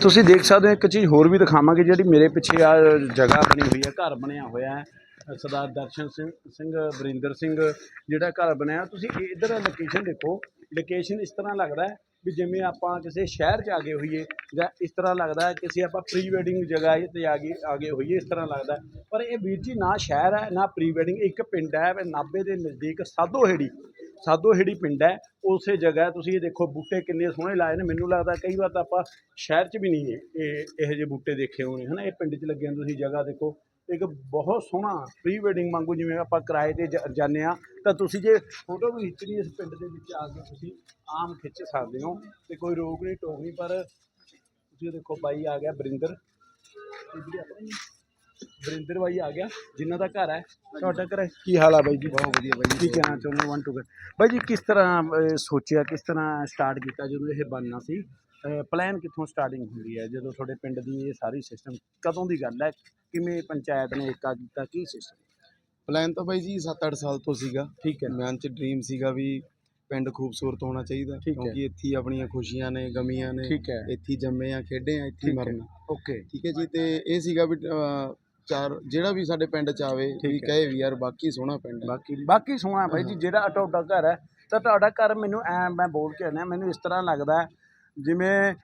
ਤੁਸੀਂ ਦੇਖ ਸਕਦੇ ਹੋ, ਇੱਕ ਚੀਜ਼ ਹੋਰ ਵੀ ਦਿਖਾਵਾਂਗੇ ਜਿਹੜੀ ਮੇਰੇ ਪਿੱਛੇ ਆ ਜਗ੍ਹਾ ਬਣੀ ਹੋਈ ਹੈ, ਘਰ ਬਣਿਆ ਹੋਇਆ ਹੈ। ਸਰਦਾਰ ਦਰਸ਼ਨ ਸਿੰਘ ਸਿੰਘ ਬਰਿੰਦਰ ਸਿੰਘ ਜਿਹੜਾ ਘਰ ਬਣਿਆ। ਤੁਸੀਂ ਇਹ- ਇੱਧਰ ਲੋਕੇਸ਼ਨ ਦੇਖੋ ਲੋਕੇਸ਼ਨ ਇਸ ਤਰ੍ਹਾਂ ਲੱਗਦਾ ਵੀ ਜਿਵੇਂ ਆਪਾਂ ਕਿਸੇ ਸ਼ਹਿਰ 'ਚ ਆ ਗਏ ਹੋਈਏ ਜਾਂ ਇਸ ਤਰ੍ਹਾਂ ਲੱਗਦਾ ਹੈ ਕਿਸੇ ਆਪਾਂ ਪ੍ਰੀ ਵੈਡਿੰਗ ਜਗ੍ਹਾ ਤੇ ਆ ਗਏ ਆ ਗਏ ਹੋਈਏ, ਇਸ ਤਰ੍ਹਾਂ ਲੱਗਦਾ ਪਰ ਇਹ ਵੀਰ ਜੀ ਨਾ ਸ਼ਹਿਰ ਹੈ, ਨਾ ਪ੍ਰੀ ਵੈਡਿੰਗ ਇੱਕ ਪਿੰਡ ਹੈ ਵੀ ਨਾਭੇ ਦੇ ਨਜ਼ਦੀਕ ਸਾਧੋਹੇੜੀ ਸਾਧੋਹੇੜੀ ਪਿੰਡ ਹੈ। ਉਸੇ ਜਗ੍ਹਾ ਤੁਸੀਂ ਇਹ ਦੇਖੋ ਬੂਟੇ ਕਿੰਨੇ ਸੋਹਣੇ ਲਾਏ ਨੇ। ਮੈਨੂੰ ਲੱਗਦਾ ਕਈ ਵਾਰ ਤਾਂ ਆਪਾਂ ਸ਼ਹਿਰ 'ਚ ਵੀ ਨਹੀਂ ਇਹ, ਇਹੋ ਜਿਹੇ ਬੂਟੇ ਦੇਖੇ ਹੋਣੇ, ਹਨਾ? ਇਹ ਪਿੰਡ 'ਚ ਲੱਗੇ ਹਨ ਤੁਸੀਂ ਜਗ੍ਹਾ ਦੇਖੋ। ਇੱਕ ਬਹੁਤ ਸੋਹਣਾ ਪ੍ਰੀ ਵੈਡਿੰਗ ਵਾਂਗੂ ਜਿਵੇਂ ਆਪਾਂ ਕਿਰਾਏ ਤੇ ਜ- ਜਾਂਦੇ ਆ ਤਾਂ ਤੁਸੀਂ ਜੇ ਫੋਟੋ ਵੀ ਖਿੱਚਣੀ ਇਸ ਪਿੰਡ ਦੇ ਵਿੱਚ ਆ ਕੇ ਤੁਸੀਂ ਆਮ ਖਿੱਚ ਸਕਦੇ ਹੋ ਤੇ ਕੋਈ ਰੋਕ ਨਹੀਂ ਟੋਕ ਨਹੀਂ ਪਰ ਤੁਸੀਂ ਦੇਖੋ ਬਾਈ ਆ ਗਿਆ ਬਰਿੰਦਰ। ਇਹ ਆਪਣੀ ਬਰਿੰਦਰ ਬਾਈ ਆ ਗਿਆ ਜਿਨ੍ਹਾਂ ਦਾ ਘਰ ਹੈ ਤੁਹਾਡਾ ਘਰ ਹੈ? ਕੀ ਹਾਲ ਆ ਬਾਈ ਜੀ? ਬਹੁਤ ਵਧੀਆ ਬਾਈ ਕੀ ਕਹਿਣਾ ਚਾਹੁੰਦੇ ਵਨ ਟੂ ਬਾਈ ਜੀ ਕਿਸ ਤਰ੍ਹਾਂ ਅਹ, ਸੋਚਿਆ ਕਿਸ ਤਰ੍ਹਾਂ ਸਟਾਰਟ ਕੀਤਾ ਜਦੋਂ ਇਹ ਬਣਨਾ ਸੀ? ਪਲਾਨ ਕਿੱਥੋਂ ਸਟਾਰਟਿੰਗ ਹੁੰਦੀ ਹੈ? ਜਦੋਂ ਤੁਹਾਡੇ ਪਿੰਡ ਦੀ ਇਹ ਸਾਰੀ ਸਿਸਟਮ ਕਦੋਂ ਦੀ ਗੱਲ ਹੈ? ਕਿਵੇਂ ਪੰਚਾਇਤ ਨੇ ਏਕਾ ਕੀਤਾ? ਕੀ ਸਿਸਟਮ ਪਲਾਨ ਤਾਂ ਬਾਈ ਜੀ 7-8 ਸਾਲ ਤੋਂ ਸੀਗਾ। ਠੀਕ ਹੈ। ਮਨ ਚ ਡ੍ਰੀਮ ਸੀਗਾ ਵੀ ਪਿੰਡ ਖੂਬਸੂਰਤ ਹੋਣਾ ਚਾਹੀਦਾ। ਕਿਉਂਕਿ ਇੱਥੇ ਹੀ ਆਪਣੀਆਂ ਖੁਸ਼ੀਆਂ ਨੇ ਗਮੀਆਂ ਨੇ। ਠੀਕ ਹੈ। ਇੱਥੇ ਜੰਮੇ ਆ ਖੇਡੇ ਆ ਇੱਥੇ। ਮਰਨਾ ਓਕੇ। ਠੀਕ ਹੈ ਜੀ ਤੇ ਇਹ ਸੀਗਾ ਵੀ ਚਾਰ ਜਿਹੜਾ ਵੀ ਸਾਡੇ ਪਿੰਡ ਚ ਆਵੇ ਵੀ। ਕਹੇ ਵੀ ਯਾਰ ਬਾਕੀ ਸੋਹਣਾ ਪਿੰਡ ਹੈ। ਬਾਕੀ ਬਾਕੀ ਸੋਹਣਾ ਬਾਈ ਜੀ ਜਿਹੜਾ ਤੁਹਾਡਾ ਘਰ ਹੈ ਤਾਂ ਤੁਹਾਡਾ ਘਰ ਮੈਨੂੰ ਐ ਮੈਂ ਬੋਲ ਕੇ ਆਇਆ ਮੈਨੂੰ ਇਸ ਤਰ੍ਹਾਂ ਲੱਗਦਾ ਹੈ ਜਿਵੇਂ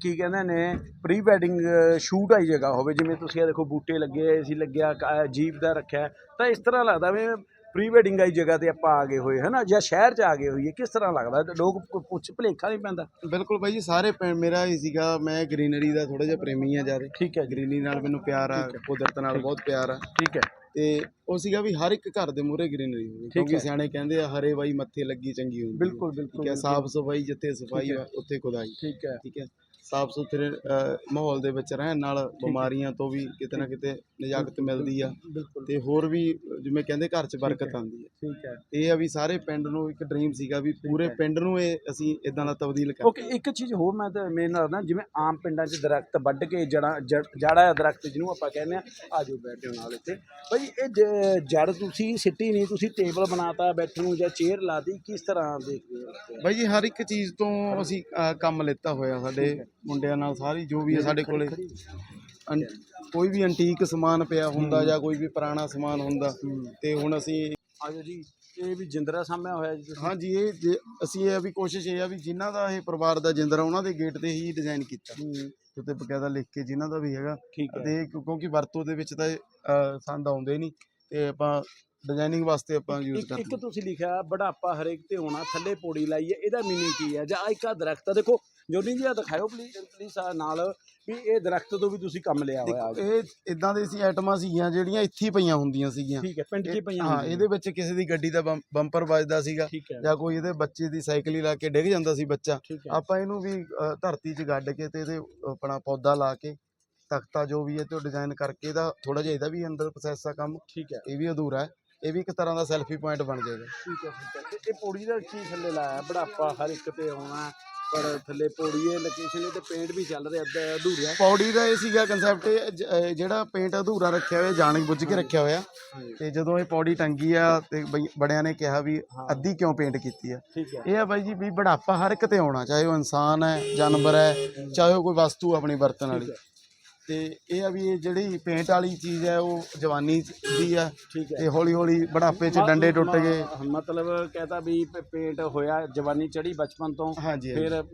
ਕੀ ਕਹਿੰਦੇ ਨੇ ਪ੍ਰੀ ਵੈਡਿੰਗ ਸ਼ੂਟ ਆਈ ਜਗ੍ਹਾ ਹੋਵੇ ਜਿਵੇਂ ਤੁਸੀਂ ਇਹ ਦੇਖੋ ਬੂਟੇ ਲੱਗੇ ਸੀ ਲੱਗਿਆ ਕ- ਜੀਪ ਦਾ ਰੱਖਿਆ ਤਾਂ ਇਸ ਤਰ੍ਹਾਂ ਲੱਗਦਾ ਵੀ ਪ੍ਰੀ ਵੈਡਿੰਗ ਆਈ ਜਗ੍ਹਾ ਤੇ ਆਪਾਂ ਆ ਗਏ ਹੋਏ ਹਨਾ? ਜਾਂ ਸ਼ਹਿਰ 'ਚ ਆ ਗਏ ਹੋਈਏ ਕਿਸ ਤਰ੍ਹਾਂ ਲੱਗਦਾ? ਲੋਕ ਪੁੱਛ ਭਲੇਖਾ ਨਹੀਂ ਪੈਂਦਾ। ਬਿਲਕੁਲ ਬਾਈ ਜੀ ਸਾਰੇ ਮੇਰਾ ਹੀ ਸੀਗਾ ਮੈਂ ਗ੍ਰੀਨਰੀ ਦਾ ਥੋੜਾ ਜਿਹਾ ਪ੍ਰੇਮੀ ਆ ਜ਼ਿਆਦਾ। ਠੀਕ ਹੈ ਗ੍ਰੀਨਰੀ ਨਾਲ ਮੈਨੂੰ ਪਿਆਰ ਆ ਕੁਦਰਤ ਨਾਲ ਬਹੁਤ ਪਿਆਰ ਆ। ਠੀਕ ਹੈ। ਤੇ ਉਹ ਸੀਗਾ ਵੀ ਹਰ ਇੱਕ ਘਰ ਦੇ ਮੂਹਰੇ ਗ੍ਰੀਨਰੀ ਹੋਵੇ ਕਿਉਂਕਿ। ਸਿਆਣੇ ਕਹਿੰਦੇ ਆ ਹਰੇ ਬਾਈ ਮੱਥੇ ਲੱਗੀ ਚੰਗੀ ਹੁੰਦੀ ਹੈ। ਬਿਲਕੁਲ ਬਿਲਕੁਲ ਠੀਕ ਹੈ ਸਾਫ਼ ਸਫ਼ਾਈ ਜਿੱਥੇ ਸਫ਼ਾਈ ਉੱਥੇ ਖੁਦਾਈ। ਠੀਕ ਹੈ। ਠੀਕ ਹੈ। ਸਾਫ਼ ਸੁਥਰੇ ਮਾਹੌਲ ਦੇ ਵਿੱਚ ਰਹਿਣ ਨਾਲ ਬਿਮਾਰੀਆਂ ਤੋਂ ਵੀ ਕਿਤੇ ਨਾ ਕਿਤੇ ਨਿਜਾਤ ਮਿਲਦੀ ਆ। ਤੇ ਹੋਰ ਵੀ ਜਿਵੇਂ ਕਹਿੰਦੇ ਘਰ 'ਚ ਬਰਕਤ ਆਉਂਦੀ ਹੈ। ਠੀਕ ਹੈ। ਇਹ ਆ ਵੀ ਸਾਰੇ ਪਿੰਡ ਨੂੰ ਇੱਕ ਡ੍ਰੀਮ ਸੀਗਾ ਵੀ ਪੂਰੇ ਪਿੰਡ ਨੂੰ ਇਹ ਅਸੀਂ ਇਦਾਂ ਦਾ ਤਬਦੀਲ ਕਰ ਓਕੇ ਇੱਕ ਚੀਜ਼ ਹੋਰ ਮੈਂ ਤਾਂ ਮੇਰੇ ਨਾਲ ਨਾ ਜਿਵੇਂ ਆਮ ਪਿੰਡਾਂ 'ਚ ਦਰਖਤ ਵੱਢ ਕੇ ਜੜਾਂ ਜੜ- ਦਰਖਤ ਜਿਹਨੂੰ ਆਪਾਂ ਕਹਿੰਦੇ ਆ ਆਜੋ ਬੈਠੇ ਨਾਲ ਇੱਥੇ। ਭਾਈ ਇਹ ਜੜ ਤੁਸੀਂ ਸਿੱਟੀ ਨਹੀਂ ਤੁਸੀਂ ਟੇਬਲ ਬਣਾਤਾ ਬੈਠਣ ਨੂੰ ਜਾਂ ਚੇਅਰ ਲਾਤੀ ਕਿਸ ਤਰ੍ਹਾਂ ਦੇਖਦੇ ਹੋ? ਬਾਈ ਜੀ ਹਰ ਇੱਕ ਚੀਜ਼ ਤੋਂ ਅਸੀਂ ਕੰਮ ਲਿੱਤਾ ਹੋਇਆ ਸਾਡੇ ਮੁੰਡਿਆਂ ਨਾਲ ਸਾਰੀ ਜੋ ਵੀ ਹੈ ਸਾਡੇ ਕੋਲੇ। ਕੋਈ ਵੀ ਐਂਟੀਕ ਸਮਾਨ ਪਿਆ ਹੁੰਦਾ ਜਾਂ ਕੋਈ ਵੀ ਪੁਰਾਣਾ ਸਮਾਨ ਹੁੰਦਾ ਤੇ ਹੁਣ ਅਸੀਂ ਆਜੋ ਜੀ ਇਹ ਵੀ ਜਿੰਦਰਾ ਸਾਹਮਣੇ ਹੋਇਆ ਜੀ ਤੁਸੀਂ। ਹਾਂਜੀ ਇਹ ਜੇ ਅਸੀਂ ਇਹ ਆ ਵੀ ਕੋਸ਼ਿਸ਼ ਇਹ ਆ ਵੀ ਜਿਨ੍ਹਾਂ ਦਾ ਇਹ ਪਰਿਵਾਰ ਦਾ ਜਿੰਦਰਾ ਉਹਨਾਂ ਦੇ ਗੇਟ ਤੇ ਹੀ ਡਿਜ਼ਾਈਨ ਕੀਤਾ। ਉੱਤੇ ਬਕਾਇਦਾ ਲਿਖ ਕੇ ਜਿਨ੍ਹਾਂ ਦਾ ਵੀ ਹੈਗਾ। ਠੀਕ ਹੈ। ਤੇ ਇਹ ਕਿਉਂ- ਕਿਉਂਕਿ ਵਰਤੋਂ ਦੇ ਵਿੱਚ ਤਾਂ ਇਹ, ਅ, ਸੰਦ ਆਉਂਦੇ ਨਹੀਂ ਤੇ ਆਪਾਂ ਡਿਜ਼ਾਈਨਿੰਗ ਵਾਸਤੇ ਆਪਾਂ ਯੂਜ਼ ਇੱਕ ਕਰਦੇ ਇੱਕ ਤੁਸੀਂ ਲਿਖਿਆ ਬੁਢਾਪਾ ਹਰੇਕ ਤੇ ਹੋਣਾ ਥੱਲੇ ਪੌੜੀ ਲਾਈ ਹੈ ਇਹਦਾ ਮੀਨਿੰਗ ਕੀ ਹੈ? ਜਾਂ ਆਹ ਇੱਕ ਆਹ ਦਰਖਤ ਆ ਦੇਖੋ ਜੋਨੀ ਜੀ ਆ ਦਿਖਾਓ ਪਲੀਜ਼ ਪਲੀਜ਼ ਨਾਲ ਵੀ ਇਹ ਦਰਖਤ ਤੋਂ ਵੀ ਤੁਸੀਂ ਕੰਮ ਲਿਆ ਹੋਇਆ ਆ ਇਹ ਇਦਾਂ ਦੇ ਸੀ ਆਈਟਮਾਂ ਸੀਗੀਆਂ ਜਿਹੜੀਆਂ ਇੱਥੇ ਹੀ ਪਈਆਂ ਹੁੰਦੀਆਂ ਸੀਗੀਆਂ। ਠੀਕ ਹੈ ਪਿੰਡ 'ਚ ਹੀ ਪਈਆਂ ਹਾਂ। ਇਹਦੇ ਵਿੱਚ ਕਿਸੇ ਦੀ ਗੱਡੀ ਦਾ ਬੰਪ- ਬੰਪਰ ਵੱਜਦਾ ਸੀਗਾ ਜਾਂ ਕੋਈ ਇਹਦੇ ਬੱਚੇ ਦੀ ਸਾਈਕਲ ਹੀ ਲਾ ਕੇ ਡਿੱਗ ਜਾਂਦਾ ਸੀ ਬੱਚਾ। ਆਪਾਂ ਇਹਨੂੰ ਵੀ ਧਰਤੀ 'ਚ ਗੱਡ ਕੇ ਤੇ ਇਹਦੇ ਆਪਣਾ ਪੌਦਾ ਲਾ ਕੇ ਤਖਤਾ ਜੋ ਵੀ ਹੈ ਤੇ ਡਿਜ਼ਾਈਨ ਕਰਕੇ ਇਹਦਾ ਥੋੜਾ ਜਿਹਾ ਇਹਦਾ ਵੀ ਅੰਦਰ ਪ੍ਰੋਸੈਸ ਆ ਕੰਮ। ਠੀਕ ਹੈ। ਇਹ ਵੀ ਅਧੂਰਾ ਹੈ। ਇਹ ਵੀ ਇੱਕ ਤਰ੍ਹਾਂ ਦਾ ਸੈਲਫੀ ਪੁਆਇੰਟ ਬਣ ਜਾਏਗਾ। ਠੀਕ ਹੈ ਠੀਕ ਹੈ। ਤੇ ਇਹ ਪੌੜੀ ਦਾ ਕੀ ਥੱਲੇ ਲਾਇਆ ਬੁਢਾਪਾ ਹਰ ਇੱਕ ਤੇ ਆਉਣਾ। ਪਰ ਥੱਲੇ ਪੌੜੀ ਇਹ ਲੋਕੇਸ਼ਨ ਤੇ ਪੇਂਟ ਵੀ ਚੱਲ ਰਿਹਾ ਅੱਧਾ ਅਧੂਰਾ। ਪੌੜੀ ਦਾ ਇਹ ਸੀਗਾ ਕਨਸੈਪਟ ਜਿਹੜਾ ਪੇਂਟ ਅਧੂਰਾ ਰੱਖਿਆ ਹੋਇਆ ਜਾਣ ਬੁੱਝ ਕੇ ਰੱਖਿਆ ਹੋਇਆ। ਤੇ ਜਦੋਂ ਇਹ ਪੌੜੀ ਟੰਗੀ ਆ ਤੇ ਬਈ ਬੜਿਆਂ ਨੇ ਕਿਹਾ ਵੀ ਅੱਧੀ ਕਿਉਂ ਪੇਂਟ ਕੀਤੀ ਆ? ਹੈ ਇਹ ਆ ਬਾਈ ਜੀ ਵੀ ਬੁਢਾਪਾ ਹਰ ਇੱਕ ਤੇ ਆਉਣਾ ਚਾਹੇ ਉਹ ਇਨਸਾਨ ਹੈ ਜਾਨਵਰ ਹੈ ਚਾਹੇ ਉਹ ਕੋਈ ਵਸਤੂ ਆਪਣੀ ਵਰਤਣ ਵਾਲੀ। ਤੇ ਇਹ ਆ ਵੀ ਇਹ ਜਿਹੜੀ ਪੇਂਟ ਵਾਲੀ ਚੀਜ਼ ਹੈ ਉਹ ਜਵਾਨੀ ਦੀ ਆ ਠੀਕ ਹੈ। ਤੇ ਹੌਲੀ ਹੌਲੀ ਬੁਢਾਪੇ 'ਚ ਡੰਡੇ ਟੁੱਟ ਗਏ। ਮਤਲਬ ਕਹਤਾ ਵੀ ਪ- ਪੇਂਟ ਹੋਇਆ ਜਵਾਨੀ ਚੜੀ ਬਚਪਨ ਤੋਂ ਹਾਂਜੀ ਹਾਂਜੀ। ਫਿਰ ਅ,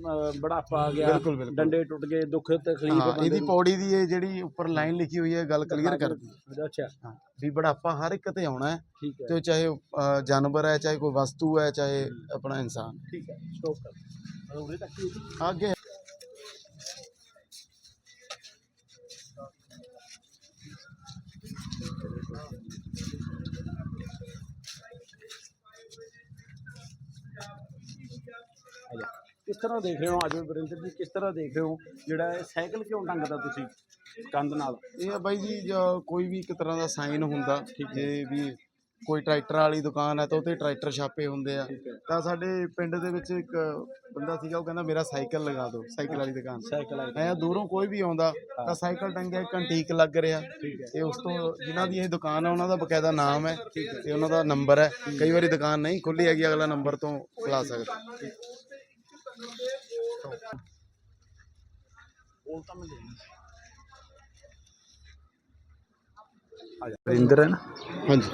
ਬੁਢਾਪਾ ਆ ਗਿਆ ਬਿਲਕੁਲ, ਬਿਲਕੁਲ। ਡੰਡੇ ਟੁੱਟ ਗਏ ਦੁੱਖ ਤਕਲੀਫ ਹਾਂ ਬੰਦੇ ਇਹਦੀ ਨੂੰ। ਪੌੜੀ ਦੀ ਇਹ ਜਿਹੜੀ ਉੱਪਰ ਲਾਈਨ ਲਿਖੀ ਹੋਈ ਹੈ ਗੱਲ ਕਲੀਅਰ ਕਰਦੀ। ਅੱਛਾ। ਹਾਂ ਵੀ ਬੁਢਾਪਾ ਹਰ ਇੱਕ ਤੇ ਆਉਣਾ ਹੈ ਠੀਕ ਹੈ। ਤੇ ਚਾਹੇ ਉਹ, ਅ, ਜਾਨਵਰ ਹੈ ਚਾਹੇ ਕੋਈ ਵਸਤੂ ਹੈ ਚਾਹੇ ਆਪਣਾ ਇਨਸਾਨ। ਠੀਕ ਹੈ ਸਟਾਪ ਕਰ। ਉਰੇ ਤੱਕ ਹੀ ਹੈ। ਅੱਗੇ ਆ ਜਾ। ਕਿਸ ਤਰ੍ਹਾਂ ਦੇਖ ਰਹੇ ਹੋ ਆਜੋ ਵਰਿੰਦਰ ਜੀ? ਕਿਸ ਤਰ੍ਹਾਂ ਦੇਖ ਰਹੇ ਹੋ? ਜਿਹੜਾ ਇਹ ਸਾਈਕਲ ਕਿਉਂ ਟੰਗਦਾ ਤੁਸੀਂ ਕੰਧ ਨਾਲ? ਇਹ ਆ ਬਾਈ ਜੀ ਜੋ ਕੋਈ ਵੀ ਇੱਕ ਤਰ੍ਹਾਂ ਦਾ ਸਾਈਨ ਹੁੰਦਾ ਜੇ ਵੀ ਕੋਈ ਟਰੈਕਟਰ ਵਾਲੀ ਦੁਕਾਨ ਹੈ ਤਾਂ ਉੱਤੇ ਟਰੈਕਟਰ ਛਾਪੇ ਹੁੰਦੇ ਆ। ਤਾਂ ਸਾਡੇ ਪਿੰਡ ਦੇ ਵਿੱਚ ਇੱਕ ਬੰਦਾ ਸੀਗਾ ਉਹ ਕਹਿੰਦਾ ਮੇਰਾ ਸਾਈਕਲ ਲਗਾ ਦਿਓ ਸਾਈਕਲ ਵਾਲੀ ਦੁਕਾਨ। ਸਾਈਕਲ ਆ ਐ ਦੂਰੋਂ ਕੋਈ ਵੀ ਆਉਂਦਾ ਤਾਂ ਸਾਈਕਲ ਟੰਗਿਆ ਇੱਕ ਅੰਟੀਕ ਲੱਗ ਰਿਹਾ। ਤੇ ਉਸ ਤੋਂ ਜਿਨ੍ਹਾਂ ਦੀ ਇਹ ਦੁਕਾਨ ਹੈ ਉਹਨਾਂ ਦਾ ਬਕਾਇਦਾ ਨਾਮ ਹੈ ਤੇ ਉਹਨਾਂ ਦਾ ਨੰਬਰ ਹੈ। ਕਈ ਵਾਰੀ ਦੁਕਾਨ ਨਹੀਂ ਖੁੱਲੀ ਹੈਗੀ ਅਗਲਾ ਨੰਬਰ ਤੋਂ ਖੁਲਾ ਸਕਦਾ। ਕੋਲ ਤਾਂ ਵਰਿੰਦਰ ਹੈ ਨਾ? ਹਾਂਜੀ।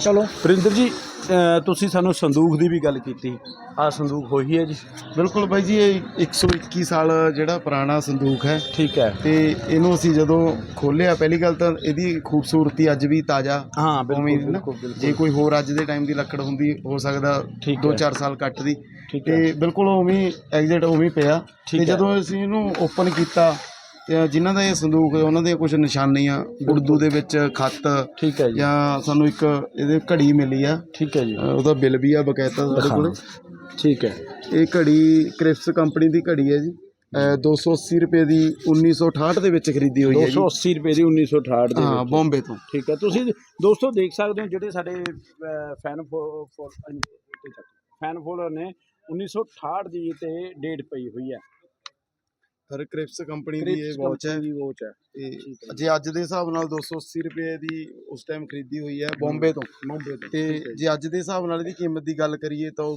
ਚਲੋ। ਵਰਿੰਦਰ ਜੀ ਅਹ ਤੁਸੀਂ ਸਾਨੂੰ ਸੰਦੂਕ ਦੀ ਵੀ ਗੱਲ ਕੀਤੀ। ਆ ਸੰਦੂਕ ਹੋਈ ਹੈ ਜੀ। ਬਿਲਕੁਲ ਬਾਈ ਜੀ ਇਹ 121 ਸਾਲ ਜਿਹੜਾ ਪੁਰਾਣਾ ਸੰਦੂਕ ਹੈ। ਠੀਕ ਹੈ। ਤੇ ਇਹਨੂੰ ਅਸੀਂ ਜਦੋਂ ਖੋਲਿਆ ਪਹਿਲੀ ਗੱਲ ਤਾਂ ਇਹਦੀ ਖੂਬਸੂਰਤੀ ਅੱਜ ਵੀ ਤਾਜ਼ਾ ਹਾਂ ਉਵੇਂ ਬਿਲਕੁਲ ਹੀ ਨਾ। ਬਿਲਕੁਲ ਬਿਲਕੁਲ। ਜੇ ਕੋਈ ਹੋਰ ਅੱਜ ਦੇ ਟਾਈਮ ਦੀ ਲੱਕੜ ਹੁੰਦੀ ਹੋ ਸਕਦਾ ਠੀਕ 2-4 ਸਾਲ ਕੱਟ ਦੀ। ਠੀਕ ਹੈ। ਤੇ ਬਿਲਕੁਲ ਉਵੇਂ ਐਗਜ਼ਿਟ ਉਵੇਂ ਪਿਆ। ਠੀਕ ਤੇ ਹੈ। ਜਦੋਂ ਅਸੀਂ ਇਹਨੂੰ ਓਪਨ ਕੀਤਾ ਜਿਨ੍ਹਾਂ ਦਾ ਇਹ ਸੰਦੂਕ ਹੈ ਉਹਨਾਂ ਦੀਆਂ ਕੁਝ ਨਿਸ਼ਾਨੀਆਂ ਉਰਦੂ ਦੇ ਵਿੱਚ ਖੱਤ ਠੀਕ ਹੈ ਜੀ। ਜਾਂ ਸਾਨੂੰ ਇੱਕ ਇਹਦੇ ਘੜੀ ਮਿਲੀ ਆ। ਠੀਕ ਹੈ ਜੀ। ਉਹਦਾ ਬਿੱਲ ਵੀ ਆ ਬਕਾਇਦਾ ਸਾਡੇ ਕੋਲ। ਠੀਕ ਹੈ। ਇਹ ਘੜੀ ਕ੍ਰਿਪਸ ਕੰਪਨੀ ਦੀ ਘੜੀ ਹੈ ਜੀ। ਅ, 280 ਰੁਪਏ ਦੀ 1968 ਦੇ ਵਿੱਚ ਖਰੀਦੀ ਹੋਈ ਹੈ ਜੀ। 280 ਰੁਪਏ ਦੀ 1968 ਦੇ ਹਾਂ ਬੰਬੇ ਤੋਂ। ਠੀਕ ਹੈ। ਤੁਸੀਂ ਦੋਸਤੋ ਦੇਖ ਸਕਦੇ ਹੋ ਜਿਹੜੇ ਸਾਡੇ ਫੈਨ ਫੈਨ ਫੋਲੋਅਰ ਨੇ 1968 ਦੀ ਤੇ ਡੇਟ ਪਈ ਹੋਈ ਹੈ। ਹਰ ਕ੍ਰਿਪਸ ਕੰਪਨੀ ਦੀ ਇਹ ਵਾਚ ਹੈ। ਦੀ ਵਾਚ ਹੈ। ਤੇ। ਜੇ। ਅੱਜ ਦੇ ਹਿਸਾਬ ਨਾਲ 280 ਰੁਪਏ ਦੀ ਉਸ ਟਾਈਮ ਖਰੀਦੀ ਹੋਈ ਹੈ ਬੰਬੇ ਤੋਂ। ਮੁੰਬਈ ਤੋਂ ਤੇ ਜੀ। ਅੱਜ ਦੇ ਹਿਸਾਬ ਨਾਲ ਇਹਦੀ ਕੀਮਤ ਦੀ ਗੱਲ ਕਰੀਏ ਤਾਂ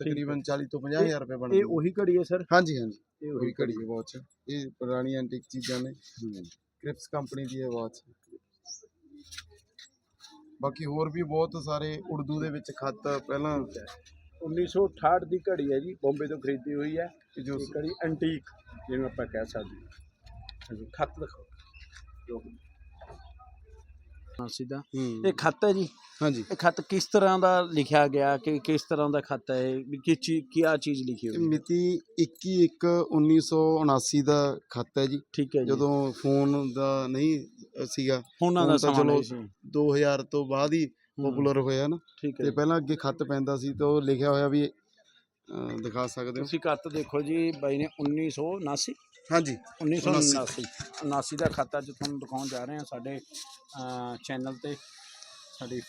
ਤਕਰੀਬਨ 40 ਤੋਂ 50 ਹਜ਼ਾਰ ਰੁਪਏ ਬਣਦੀ ਇਹ ਉਹੀ ਘੜੀ ਹੈ ਸਰ? ਹਾਂਜੀ ਹਾਂਜੀ। ਇਹ ਉਹੀ ਘੜੀ ਹੈ ਵਾਚ ਇਹ ਪੁਰਾਣੀ ਐਂਟੀਕ ਚੀਜ਼ਾਂ ਨੇ। ਕ੍ਰਿਪਸ ਕੰਪਨੀ ਦੀ ਹੈ ਵਾਚ ਬਾਕੀ ਹੋਰ ਵੀ ਬਹੁਤ ਸਾਰੇ ਉਰਦੂ ਦੇ ਵਿੱਚ ਖੱਤ ਪਹਿਲਾਂ 1968 ਦੀ ਘੜੀ ਹੈ ਜੀ ਬੰਬੇ ਤੋਂ ਖਰੀਦੀ ਹੋਈ ਹੈ। ਇਹ ਜੋ ਐਂਟੀਕ ਜਿਹਨੂੰ ਆਪਾਂ ਕਹਿ ਸਕਦੇ ਹਾਂ। ਹਾਂਜੀ ਖੱਤ ਦਿਖਾਓ। ਜੋ ਹਾਂ ਸਿੱਧਾ ਹੂੰ। ਇਹ ਖੱਤ ਹੈ ਜੀ। ਹਾਂਜੀ। ਇਹ ਖੱਤ ਕਿਸ ਤਰ੍ਹਾਂ ਦਾ ਲਿਖਿਆ ਗਿਆ? ਕਿ ਕਿਸ ਤਰ੍ਹਾਂ ਦਾ ਖੱਤ ਹੈ? ਇਹ ਵੀ ਚੀਜ਼ ਕੀ ਆ ਚੀਜ਼ ਲਿਖੀ ਹੋਈ ਹੈ? ਮਿਤੀ 21/1/1979 ਦਾ ਖੱਤ ਹੈ ਜੀ। ਠੀਕ ਹੈ ਜੀ। ਜਦੋਂ ਫੋਨ ਦਾ ਨਹੀਂ ਸੀਗਾ ਉਹਨਾਂ ਹੁਣ ਦਾ ਸਮਾਂ ਨਹੀਂ ਸੀ। 2000 ਤੋਂ ਬਾਅਦ ਹੀ ਪਪੂਲਰ ਹੋਇਆ ਨਾ। ਤੇ ਜੀ। ਪਹਿਲਾਂ ਅੱਗੇ ਖੱਤ ਪੈਂਦਾ ਸੀ ਤਾਂ ਉਹ ਲਿਖਿਆ ਹੋਇਆ ਵੀ ਦਿਖਾ ਸਕਦੇ ਹੋ? ਤੁਸੀਂ ਖੱਤ ਦੇਖੋ ਜੀ ਬਾਈ ਨੇ 1979 ਹਾਂਜੀ 1979 79 ਦਾ ਖਾਤਾ ਅੱਜ ਤੁਹਾਨੂੰ ਦਿਖਾਉਣ ਜਾ ਰਹੇ ਹਾਂ ਸਾਡੇ ਚੈਨਲ ਤੇ ਸਾਡੀ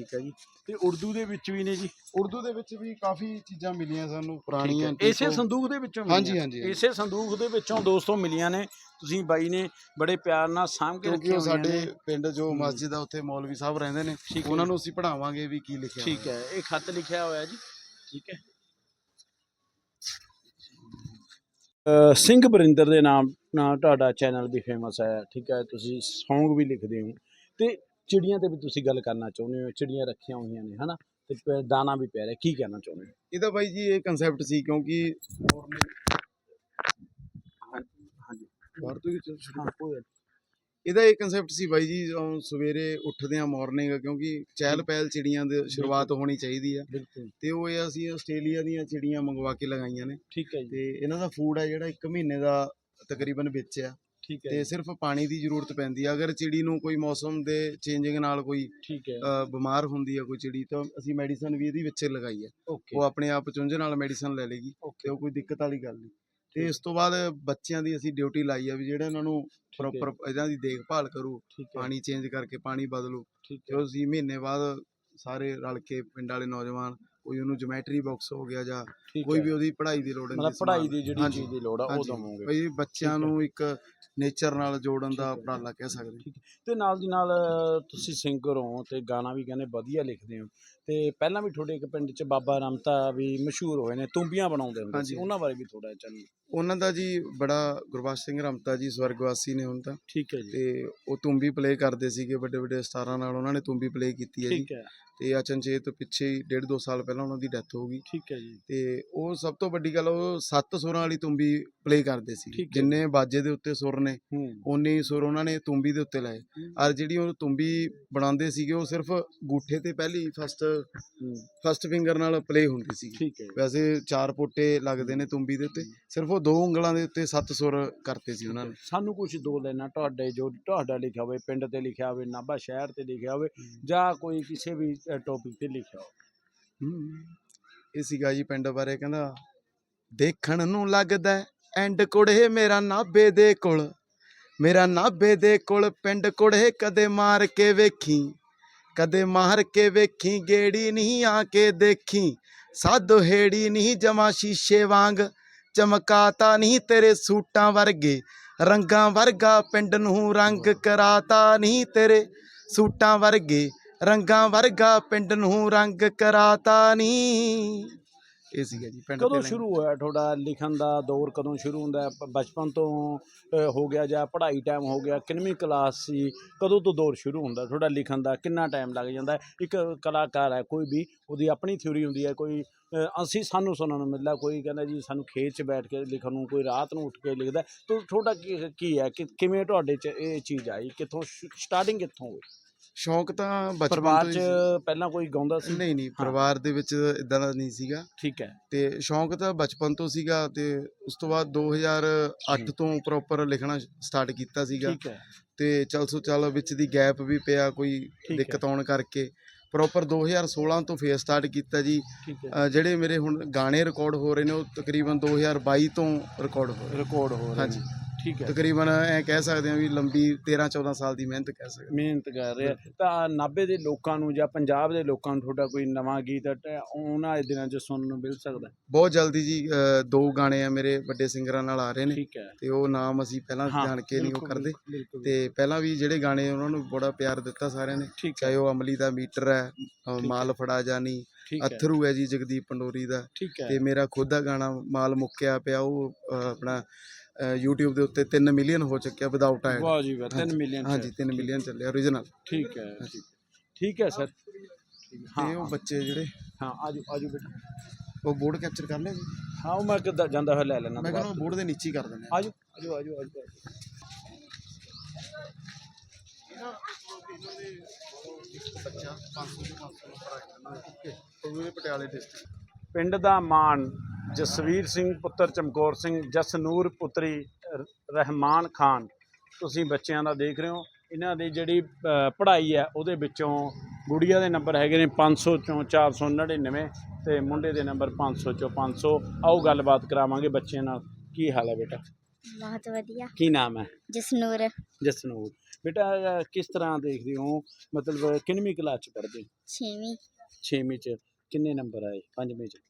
ਠੀਕ ਹੈ ਜੀ। ਤੇ ਉਰਦੂ ਦੇ ਵਿੱਚ ਵੀ ਨੇ ਜੀ। ਉਰਦੂ ਦੇ ਵਿੱਚ ਵੀ ਕਾਫੀ ਚੀਜ਼ਾਂ ਮਿਲੀਆਂ ਸਾਨੂੰ ਪੁਰਾਣੀਆਂ ਇਸੇ। ਸੰਦੂਕ ਦੇ ਵਿੱਚੋਂ ਹਾਂਜੀ। ਹਾਂਜੀ। ਇਸੇ ਸੰਦੂਕ ਦੇ ਵਿੱਚੋਂ ਦੋਸਤੋ ਮਿਲੀਆਂ ਨੇ। ਤੁਸੀਂ ਬਾਈ ਨੇ ਬੜੇ ਪਿਆਰ ਨਾਲ ਸਾਂਭ ਕੇ ਰੱਖੀਆਂ ਸਾਡੇ ਪਿੰਡ ਜੋ। ਮਸਜਿਦ ਆ ਉੱਥੇ ਮੌਲਵੀ ਸਾਹਿਬ ਰਹਿੰਦੇ ਨੇ। ਉਹਨਾਂ। ਨੂੰ ਅਸੀਂ ਪੜਾਵਾਂਗੇ ਵੀ ਕੀ ਲਿਖਿਆ ਠੀਕ ਹੈ। ਇਹ ਖੱਤ ਲਿਖਿਆ ਹੋਇਆ ਜੀ। ਠੀਕ ਹੈ। ਸਿੰਘ ਬਰਿੰਦਰ ਦੇ ਨਾਮ ਨਾਲ ਤੁਹਾਡਾ ਚੈਨਲ ਵੀ ਫੇਮਸ ਹੈ। ਠੀਕ ਹੈ। ਤੁਸੀਂ Song ਵੀ ਲਿਖਦੇ ਹੋ। ਤੇ ਚਿੜੀਆਂ ਤੇ ਵੀ ਤੁਸੀਂ ਗੱਲ ਕਰਨਾ ਚਾਹੁੰਦੇ ਹੋ ਚਿੜੀਆਂ ਰੱਖੀਆਂ ਹੋਈਆਂ ਨੇ ਹਨਾ? ਤੇ ਪ- ਦਾਣਾ ਵੀ ਪੈ ਰਿਹਾ ਕੀ ਕਹਿਣਾ ਚਾਹੁੰਦੇ ਹੋ? ਇਹਦਾ ਬਾਈ ਜੀ ਇਹ ਕਨਸੈਪਟ ਸੀ ਕਿਉਂਕਿ ਹਾਂਜੀ ਬਾਹਰ ਤੋਂ ਹੀ ਚੱਲ ਸ਼ੁਰੂ ਹਾਂ ਕੋਈ ਇਹਦਾ ਇਹ ਕਨਸੈਪਟ ਸੀ ਬਾਈ ਜੀ ਜਦੋਂ ਸਵੇਰੇ ਉੱਠਦੇ ਆ ਮਾਰਨਿੰਗ ਕਿਉਂਕਿ ਚਹਿਲ ਪਹਿਲ ਚਿੜੀਆਂ ਦੀ ਸ਼ੁਰੂਆਤ ਹੋਣੀ ਚਾਹੀਦੀ ਆ। ਬਿਲਕੁਲ। ਤੇ ਉਹ ਇਹ ਅਸੀਂ ਆਸਟ੍ਰੇਲੀਆ ਦੀਆਂ ਚਿੜੀਆਂ ਮੰਗਵਾ ਕੇ ਲਗਾਈਆਂ ਨੇ। ਠੀਕ ਹੈ ਜੀ। ਤੇ ਇਹਨਾਂ ਦਾ ਫੂਡ ਹੈ ਜਿਹੜਾ 1 ਮਹੀਨੇ ਦਾ ਤਕਰੀਬਨ ਵਿੱਚ ਆ। ਠੀਕ ਹੈ ਤੇ ਜੀ, ਸਿਰਫ ਪਾਣੀ ਦੀ ਜ਼ਰੂਰਤ ਪੈਂਦੀ ਆ। ਅਗਰ ਚਿੜੀ ਨੂੰ ਕੋਈ ਮੌਸਮ ਦੇ ਚੇਂਜਿੰਗ ਨਾਲ ਕੋਈ ਠੀਕ ਹੈ। ਬਿਮਾਰ ਹੁੰਦੀ ਆ ਕੋਈ ਚਿੜੀ ਤਾਂ ਅਸੀਂ ਮੈਡੀਸਨ ਵੀ ਇਹਦੀ ਵਿੱਚ ਲਗਾਈ ਹੈ ਉਹ ਆਪਣੇ ਆਪ ਚੁੰਝ ਨਾਲ ਮੈਡੀਸਨ ਲੈ ਲੇਗੀ ਤੇ ਉਹ ਕੋਈ ਦਿੱਕਤ ਵਾਲੀ ਗੱਲ ਨਹੀਂ। ਤੇ ਇਸ ਤੋਂ ਬਾਅਦ ਬੱਚਿਆਂ ਦੀ ਅਸੀਂ ਡਿਊਟੀ ਲਾਈ ਆ ਵੀ ਜਿਹੜਾ ਇਹਨਾਂ ਨੂੰ ਹੈ, ਪ੍ਰੋਪਰ ਇਹਨਾਂ ਦੀ ਦੇਖਭਾਲ ਕਰੂ ਹੈ। ਪਾਣੀ ਚੇਂਜ ਕਰਕੇ ਪਾਣੀ ਬਦਲੂ ਉਹ ਅਸੀਂ ਮਹੀਨੇ ਬਾਅਦ ਸਾਰੇ ਰਲ ਕੇ ਪਿੰਡ ਵਾਲੇ ਨੌਜਵਾਨ ਕੋਈ ਉਹਨੂੰ ਜਿਓਮੈਟਰੀ ਬਾਕਸ ਹੋ ਗਿਆ ਜਾਂ ਠੀਕ ਕੋਈ ਹੈ। ਵੀ ਉਹਦੀ ਪੜ੍ਹਾਈ ਦੀ ਲੋੜ ਮਤਲਬ ਪੜ੍ਹਾਈ ਦੀ ਜਿਹੜੀ ਚੀਜ਼ ਦੀ ਲੋੜ ਆ ਉਹ। ਦਵਾਂਗੇ ਬਈ ਬੱਚਿਆਂ ਹੈ। ਨੂੰ ਇੱਕ ਨੇਚਰ ਨਾਲ ਜੋੜਨ ਦਾ ਹੈ। ਉਪਰਾਲਾ ਕਹਿ ਸਕਦੇ ਹਾਂ। ਤੇ ਨਾਲ ਦੀ ਨਾਲ ਅ, ਤੁਸੀਂ ਸਿੰਗਰ ਹੋ ਤੇ ਗਾਣਾ ਵੀ ਕਹਿੰਦੇ ਵਧੀਆ ਲਿਖਦੇ ਹੋ ਤੇ ਪਹਿਲਾਂ ਵੀ ਤੁਹਾਡੇ ਇੱਕ ਪਿੰਡ 'ਚ ਬਾਬਾ ਰਮਤਾ ਵੀ ਮਸ਼ਹੂਰ ਹੋਏ ਨੇ ਤੁੰਬੀਆਂ ਬਣਾਉਂਦੇ ਹੁੰਦੇ ਸੀ ਹਾਂਜੀ। ਉਹਨਾਂ ਬਾਰੇ ਵੀ ਥੋੜਾ ਚਾਹੀਏ ਉਹਨਾਂ ਦਾ ਜੀ ਬੜਾ ਗੁਰਬਖਸ਼ ਸਿੰਘ ਰਮਤਾ ਜੀ ਸਵਰਗਵਾਸੀ ਨੇ ਹੁਣ ਤਾਂ। ਠੀਕ ਹੈ ਜੀ। ਤੇ ਉਹ ਤੁੰਬੀ ਪਲੇ ਕਰਦੇ ਸੀਗੇ ਵੱਡੇ ਵੱਡੇ ਸਟਾਰਾਂ ਨਾਲ ਉਹਨਾਂ ਨੇ ਤੁੰਬੀ ਪਲੇ ਕੀਤੀ ਹੈ ਜੀ। ਠੀਕ ਹੈ। ਤੇ ਅਚਨਚੇਤ ਪਿੱਛੇ ਹੀ ਡੇਢ ਦੋ ਸਾਲ ਪਹਿਲਾਂ ਉਹਨਾਂ ਦੀ ਡੈਥ ਹੋ ਗਈ। ਠੀਕ ਹੈ ਜੀ। ਤੇ ਉਹ ਸਭ ਤੋਂ ਵੱਡੀ ਗੱਲ ਉਹ ਸੱਤ ਸੁਰਾਂ ਵਾਲੀ ਤੁੰਬੀ ਪਲੇ ਕਰਦੇ ਸੀ। ਹੈ। ਜਿੰਨੇ ਬਾਜੇ ਦੇ ਉੱਤੇ ਸੁਰ ਨੇ ਹੂੰ। ਉਨੇ ਹੀ ਸੁਰ ਉਹਨਾਂ ਨੇ ਤੁੰਬੀ ਦੇ ਉੱਤੇ ਲਾਏ। ਔਰ ਜਿਹੜੀ ਉਹ ਤੁੰਬੀ ਬਣਾਉਂਦੇ ਸੀਗੇ ਉਹ ਸਿਰਫ ਗੂਠੇ ਤੇ ਪਹਿਲੀ ਫਸਟ ਫਸਟ ਫਿੰਗਰ ਨਾਲ ਪਲੇ ਹੁੰਦੀ ਸੀ। ਠੀਕ ਹੈ ਜੀ। ਵੈਸੇ ਚਾਰ ਪੋਟੇ ਲੱਗਦੇ ਨੇ ਤੁੰਬੀ ਦੇ ਉੱਤੇ। ਸਿਰਫ ਉਹ ਦੋ ਉਂਗਲਾਂ ਦੇ ਉੱਤੇ ਸੱਤ ਸੁਰ ਕਰਤੇ ਸੀ ਉਹਨਾਂ ਨੇ। ਸਾਨੂੰ ਕੁਝ ਦੋ ਲੈਣਾ ਤੁਹਾਡੇ ਜੋ ਤੁਹਾਡਾ ਲਿਖਿਆ ਹੋਵੇ ਪਿੰਡ ਤੇ ਲਿਖਿਆ ਹੋਵੇ ਨਾਭਾ ਸ਼ਹਿਰ ਤੇ ਲਿਖਿਆ ਹੋਵੇ ਜਾਂ ਕੋਈ ਕਿਸੇ ਵੀ ਟੌਪਿਕ ਤੇ ਲਿਖਿਆ ਹੋਵੇ। ਇਹ ਸੀਗਾ ਜੀ ਪਿੰਡ ਬਾਰੇ ਕਹਿੰਦਾ ਦੇਖਣ ਨੂੰ ਲੱਗਦਾ ਐਂਡ ਕੁੜੇ ਮੇਰਾ ਨਾਬੇ ਦੇ ਕੋਲ। ਮੇਰਾ ਨਾਬੇ ਦੇ ਕੋਲ ਪਿੰਡ ਕੁੜੇ ਕਦੇ ਮਾਰ ਕੇ ਵੇਖੀ। ਕਦੇ ਮਾਰ ਕੇ ਵੇਖੀ ਗੇੜੀ ਨਹੀਂ ਆ ਕੇ ਦੇਖੀ। ਸਾਧੋ ਹੇੜੀ ਨਹੀਂ ਜਮਾ ਸ਼ੀਸ਼ੇ ਵਾਂਗ ਚਮਕਾਤਾ ਨਹੀਂ ਤੇਰੇ ਸੂਟਾਂ ਵਰਗੇ। ਰੰਗਾਂ ਵਰਗਾ ਪਿੰਡ ਨੂੰ ਰੰਗ ਕਰਾਤਾ ਨਹੀਂ ਤੇਰੇ ਸੂਟਾਂ ਵਰਗੇ। ਰੰਗਾਂ ਵਰਗਾ ਪਿੰਡ ਨੂੰ ਰੰਗ ਕਰਾਤਾ ਨੀ ਇਹ ਸੀਗਾ ਜੀ ਪਿੰਡ ਕਦੋਂ ਸ਼ੁਰੂ ਹੋਇਆ ਤੁਹਾਡਾ ਲਿਖਣ ਦਾ ਦੌਰ ਕਦੋਂ ਸ਼ੁਰੂ ਹੁੰਦਾ? ਹੈ? ਬਚਪਨ ਤੋਂ ਅ, ਹੋ ਗਿਆ ਜਾਂ ਪੜ੍ਹਾਈ ਟਾਈਮ ਹੋ ਗਿਆ ਕਿੰਨਵੀਂ ਕਲਾਸ ਸੀ? ਕਦੋਂ ਤੋਂ ਦੌਰ ਸ਼ੁਰੂ ਹੁੰਦਾ ਤੁਹਾਡਾ ਲਿਖਣ ਦਾ? ਕਿੰਨਾ ਟਾਈਮ ਲੱਗ ਜਾਂਦਾ? ਹੈ? ਇੱਕ ਕਲਾਕਾਰ ਹੈ ਕੋਈ ਵੀ ਉਹਦੀ ਆਪਣੀ ਥਿਊਰੀ ਹੁੰਦੀ ਹੈ ਕੋਈ ਅ, ਅਸੀਂ ਸਾਨੂੰ ਸੁਣਨ ਨੂੰ ਮਿਲਦਾ ਕੋਈ ਕਹਿੰਦਾ ਜੀ ਸਾਨੂੰ ਖੇਤ 'ਚ ਬੈਠ ਕੇ ਲਿਖਣ ਨੂੰ ਕੋਈ ਰਾਤ ਨੂੰ ਉੱਠ ਕੇ ਲਿਖਦਾ। ਤੋ ਤੁਹਾਡਾ ਕੀ ਕੀ ਹੈ? ਕਿ ਕਿਵੇਂ ਤੁਹਾਡੇ 'ਚ ਇਹ ਚੀਜ਼ ਆਈ? ਕਿੱਥੋਂ ਸਟਾਰਟਿੰਗ ਕਿੱਥੋਂ ਹੋਈ? ਸ਼ੌਂਕ ਤਾਂ ਬਚਪਨ ਪਰਿਵਾਰ ਤੋਂ 'ਚ ਹੀ ਸੀ। ਪਹਿਲਾਂ ਕੋਈ ਗਾਉਂਦਾ ਸੀ? ਨਹੀਂ ਨਹੀਂ। ਪਰਿਵਾਰ ਦੇ ਵਿੱਚ ਇਦਾਂ ਦਾ ਨਹੀਂ ਸੀਗਾ। ਠੀਕ ਹੈ। ਤੇ ਸ਼ੌਂਕ ਤਾਂ ਬਚਪਨ ਤੋਂ ਸੀਗਾ ਤੇ ਉਸ ਤੋਂ ਬਾਅਦ 2008 ਤੋਂ ਪ੍ਰੋਪਰ ਲਿਖਣਾ ਸਟਾਰਟ ਕੀਤਾ ਸੀਗਾ। ਠੀਕ ਹੈ। ਤੇ ਚੱਲ ਸੋ ਚੱਲ ਵਿੱਚ ਦੀ ਗੈਪ ਵੀ ਪਿਆ ਕੋਈ ਹੈ। ਦਿੱਕਤ ਆਉਣ ਕਰਕੇ। ਪ੍ਰੋਪਰ 2016 ਤੋਂ ਫੇਰ ਸਟਾਰਟ ਕੀਤਾ ਜੀ। ਠੀਕ ਹੈ। ਅ, ਜਿਹੜੇ ਮੇਰੇ ਹੁਣ ਗਾਣੇ ਰਿਕਾਰਡ ਹੋ ਰਹੇ ਨੇ ਉਹ ਤਕਰੀਬਨ 2022 ਤੋਂ ਰਿਕਾਰਡ ਹੋ ਰਹੇ ਰਿਕਾਰਡ ਹੋ ਰਿਹਾ ਹਾਂਜੀ। ਠੀਕ ਹੈ। ਤਕਰੀਬਨ ਐ ਕਹਿ ਸਕਦੇ ਹਾਂ ਵੀ ਲੰਬੀ 13 14 ਸਾਲ ਦੀ ਮਿਹਨਤ ਕਹਿ ਸਕਦੇ ਮਿਹਨਤ ਕਰ ਰਿਹਾ ਤਾਂ ਨਾਭੇ ਦੇ ਲੋਕਾਂ ਨੂੰ ਜਾਂ ਪੰਜਾਬ ਦੇ ਲੋਕਾਂ ਨੂੰ ਤੁਹਾਡਾ ਕੋਈ ਨਵਾਂ ਗੀਤ ਉਹਨਾਂ ਦੇ ਦਿਨਾਂ 'ਚ ਸੁਣਨ ਨੂੰ ਮਿਲ ਸਕਦਾ ਬਹੁਤ ਜਲਦੀ ਜੀ ਦੋ ਗਾਣੇ ਆ ਮੇਰੇ ਵੱਡੇ ਸਿੰਗਰਾਂ ਨਾਲ ਆ ਰਹੇ ਨੇ। ਤੇ ਉਹ ਨਾਮ ਅਸੀਂ ਪਹਿਲਾਂ ਜਾਣ ਕੇ ਨਹੀਂ ਉਹ ਕਰਦੇ। ਤੇ ਪਹਿਲਾਂ ਵੀ ਜਿਹੜੇ ਗਾਣੇ ਉਹਨਾਂ ਨੂੰ ਬੜਾ ਪਿਆਰ ਦਿੱਤਾ ਸਾਰਿਆਂ ਨੇ। ਚਾਹੇ ਉਹ ਅਮਲੀ ਦਾ ਮੀਟਰ ਹੈ। ਮਾਲ ਫੜਾ ਜਾਨੀ ਅਥਰੂ ਹੈ ਜੀ ਜਗਦੀਪ ਪੰਡੋਰੀ ਦਾ। ਤੇ ਮੇਰਾ ਖੁਦ ਦਾ ਗਾਣਾ ਮਾਲ ਮੁੱਕਿਆ ਪਿਆ ਉਹ ਆਪਣਾ YouTube ਦੇ ਉੱਤੇ 3 ਮਿਲੀਅਨ ਹੋ ਚੁੱਕਿਆ ਵਿਦਆਊਟ ਐਡ ਵਾਹ ਜੀ ਵਾਹ 3 ਹਾਂਜੀ, ਮਿਲੀਅਨ ਹਾਂਜੀ 3 ਮਿਲੀਅਨ ਚੱਲਿਆ origignal ਠੀਕ ਹੈ ਠੀਕ- ਹੈ ਸਰ। ਤੇ ਉਹ ਬੱਚੇ ਜਿਹੜੇ ਹਾਂ ਆਜੋ ਆਜੋ ਬੇਟਾ। ਉਹ ਬੋਰਡ ਕੈਪਚਰ ਕਰ ਲਿਆ ਜੀ? ਹਾਂ ਉਹ ਮੈਂ ਕਿੱਦਾਂ ਜਾਂਦਾ ਹੋਇਆ ਲੈ ਲੈਣਾ ਮੈਂ ਕਹਿੰਦਾ ਬੋਰਡ ਦੇ ਨੀਚੇ ਹੀ ਕਰ ਦਿੰਦੇ ਆਜੋ ਆਜੋ ਆਜੋ ਆਜੋ ਬੱਚਾ 500 ਤੋਂ 500 ਨੰਬਰ ਆ ਜਾਂਦਾ ਉਹ ਵੀ ਪਟਿਆਲੇ ਡਿਸਟ੍ਰਿਕਟ ਪਿੰਡ ਦਾ ਮਾਣ ਜਸਵੀਰ ਸਿੰਘ ਪੁੱਤਰ ਚਮਕੌਰ ਸਿੰਘ ਜਸਨੂਰ ਪੁੱਤਰੀ ਰਹਿਮਾਨ ਖਾਨ। ਤੁਸੀਂ ਬੱਚਿਆਂ ਦਾ ਦੇਖ ਰਹੇ ਹੋ। ਇਹਨਾਂ ਦੀ ਜਿਹੜੀ ਪੜ੍ਹਾਈ ਹੈ ਉਹਦੇ ਵਿੱਚੋਂ ਗੁੜੀਆ ਦੇ ਨੰਬਰ ਹੈਗੇ ਨੇ 500 ਚੋਂ 499 ਤੇ ਮੁੰਡੇ ਦੇ ਨੰਬਰ 500 ਚੋਂ 500 ਆਓ ਗੱਲਬਾਤ ਕਰਾਵਾਂਗੇ ਬੱਚਿਆਂ ਨਾਲ। ਕੀ ਹਾਲ ਹੈ ਬੇਟਾ? ਬਹੁਤ ਵਧੀਆ। ਕੀ ਨਾਮ ਹੈ? ਜਸਨੂਰ। ਜਸਨੂਰ। ਬੇਟਾ ਕਿਸ ਤਰ੍ਹਾਂ ਦੇਖਦੇ ਹੋ? ਮਤਲਬ ਕਿੰਨਵੀਂ ਕਲਾਸ ਚ ਪੜ੍ਹਦੇ ਛੇਵੀਂ। 6ਵੀਂ ਚ। ਕਿੰਨੇ ਨੰਬਰ ਆਏ? ਪੰਜਵੀਂ ਚ।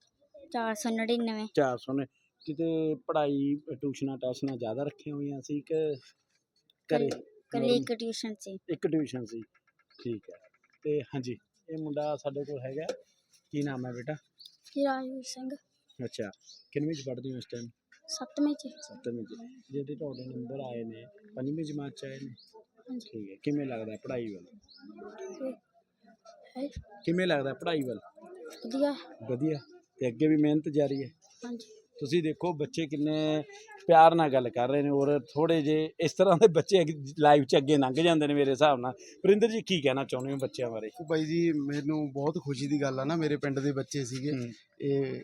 499 400 ਨੇ। ਕਿਤੇ ਪੜ੍ਹਾਈ ਟਿਊਸ਼ਨਾਂ ਟਾਸ਼ਨਾਂ ਜ਼ਿਆਦਾ ਰੱਖੀਆਂ ਹੋਈਆਂ ਸੀ ਕਿ ਘਰੇ? ਕੱਲੀ? ਇੱਕ ਟਿਊਸ਼ਨ ਸੀ। ਇੱਕ ਟਿਊਸ਼ਨ ਸੀ। ਠੀਕ ਹੈ। ਤੇ ਹਾਂਜੀ ਇਹ ਮੁੰਡਾ ਸਾਡੇ ਕੋਲ ਹੈਗਾ। ਕੀ ਨਾਮ ਹੈ ਬੇਟਾ? ਰਾਜਵੀਰ ਸਿੰਘ। ਅੱਛਾ। ਕਿੰਨਵੀਂ ਚ ਪੜ੍ਹਦੇ ਹੋ ਇਸ ਟਾਈਮ ਸੱਤਵੀਂ ਚ। ਸੱਤਵੀਂ ਚ। ਜਿਹੜੇ ਤੁਹਾਡੇ ਨੰਬਰ ਆਏ ਨੇ ਪੰਜਵੀਂ ਜਮਾਤ ਚ ਆਏ ਨੇ? ਹਾਂਜੀ। ਠੀਕ ਹੈ। ਕਿਵੇਂ ਲੱਗਦਾ ਪੜ੍ਹਾਈ ਵੱਲ? ਹੈ। ਕਿਵੇਂ ਲੱਗਦਾ ਪੜ੍ਹਾਈ ਵੱਲ? ਵਧੀਆ। ਵਧੀਆ। ਤੇ ਅੱਗੇ ਵੀ ਮਿਹਨਤ ਜਾਰੀ ਹੈ। ਹਾਂਜੀ। ਤੁਸੀਂ ਦੇਖੋ ਬੱਚੇ ਕਿੰਨੇ ਪਿਆਰ ਨਾਲ ਗੱਲ ਕਰ ਰਹੇ ਨੇ ਔਰ ਥੋੜੇ ਜੇ ਇਸ ਤਰ੍ਹਾਂ ਦੇ ਬੱਚੇ ਲਾਈਫ 'ਚ ਅੱਗੇ ਲੰਘ ਜਾਂਦੇ ਨੇ ਮੇਰੇ ਹਿਸਾਬ ਨਾਲ। ਵਰਿੰਦਰ ਜੀ ਕੀ ਕਹਿਣਾ ਚਾਹੁੰਦੇ ਹੋ ਬੱਚਿਆਂ ਬਾਰੇ? ਉਹ ਬਾਈ ਜੀ ਮੈਨੂੰ ਬਹੁਤ ਖੁਸ਼ੀ ਦੀ ਗੱਲ ਆ ਨਾ ਮੇਰੇ ਪਿੰਡ ਦੇ ਬੱਚੇ ਸੀਗੇ। ਇਹ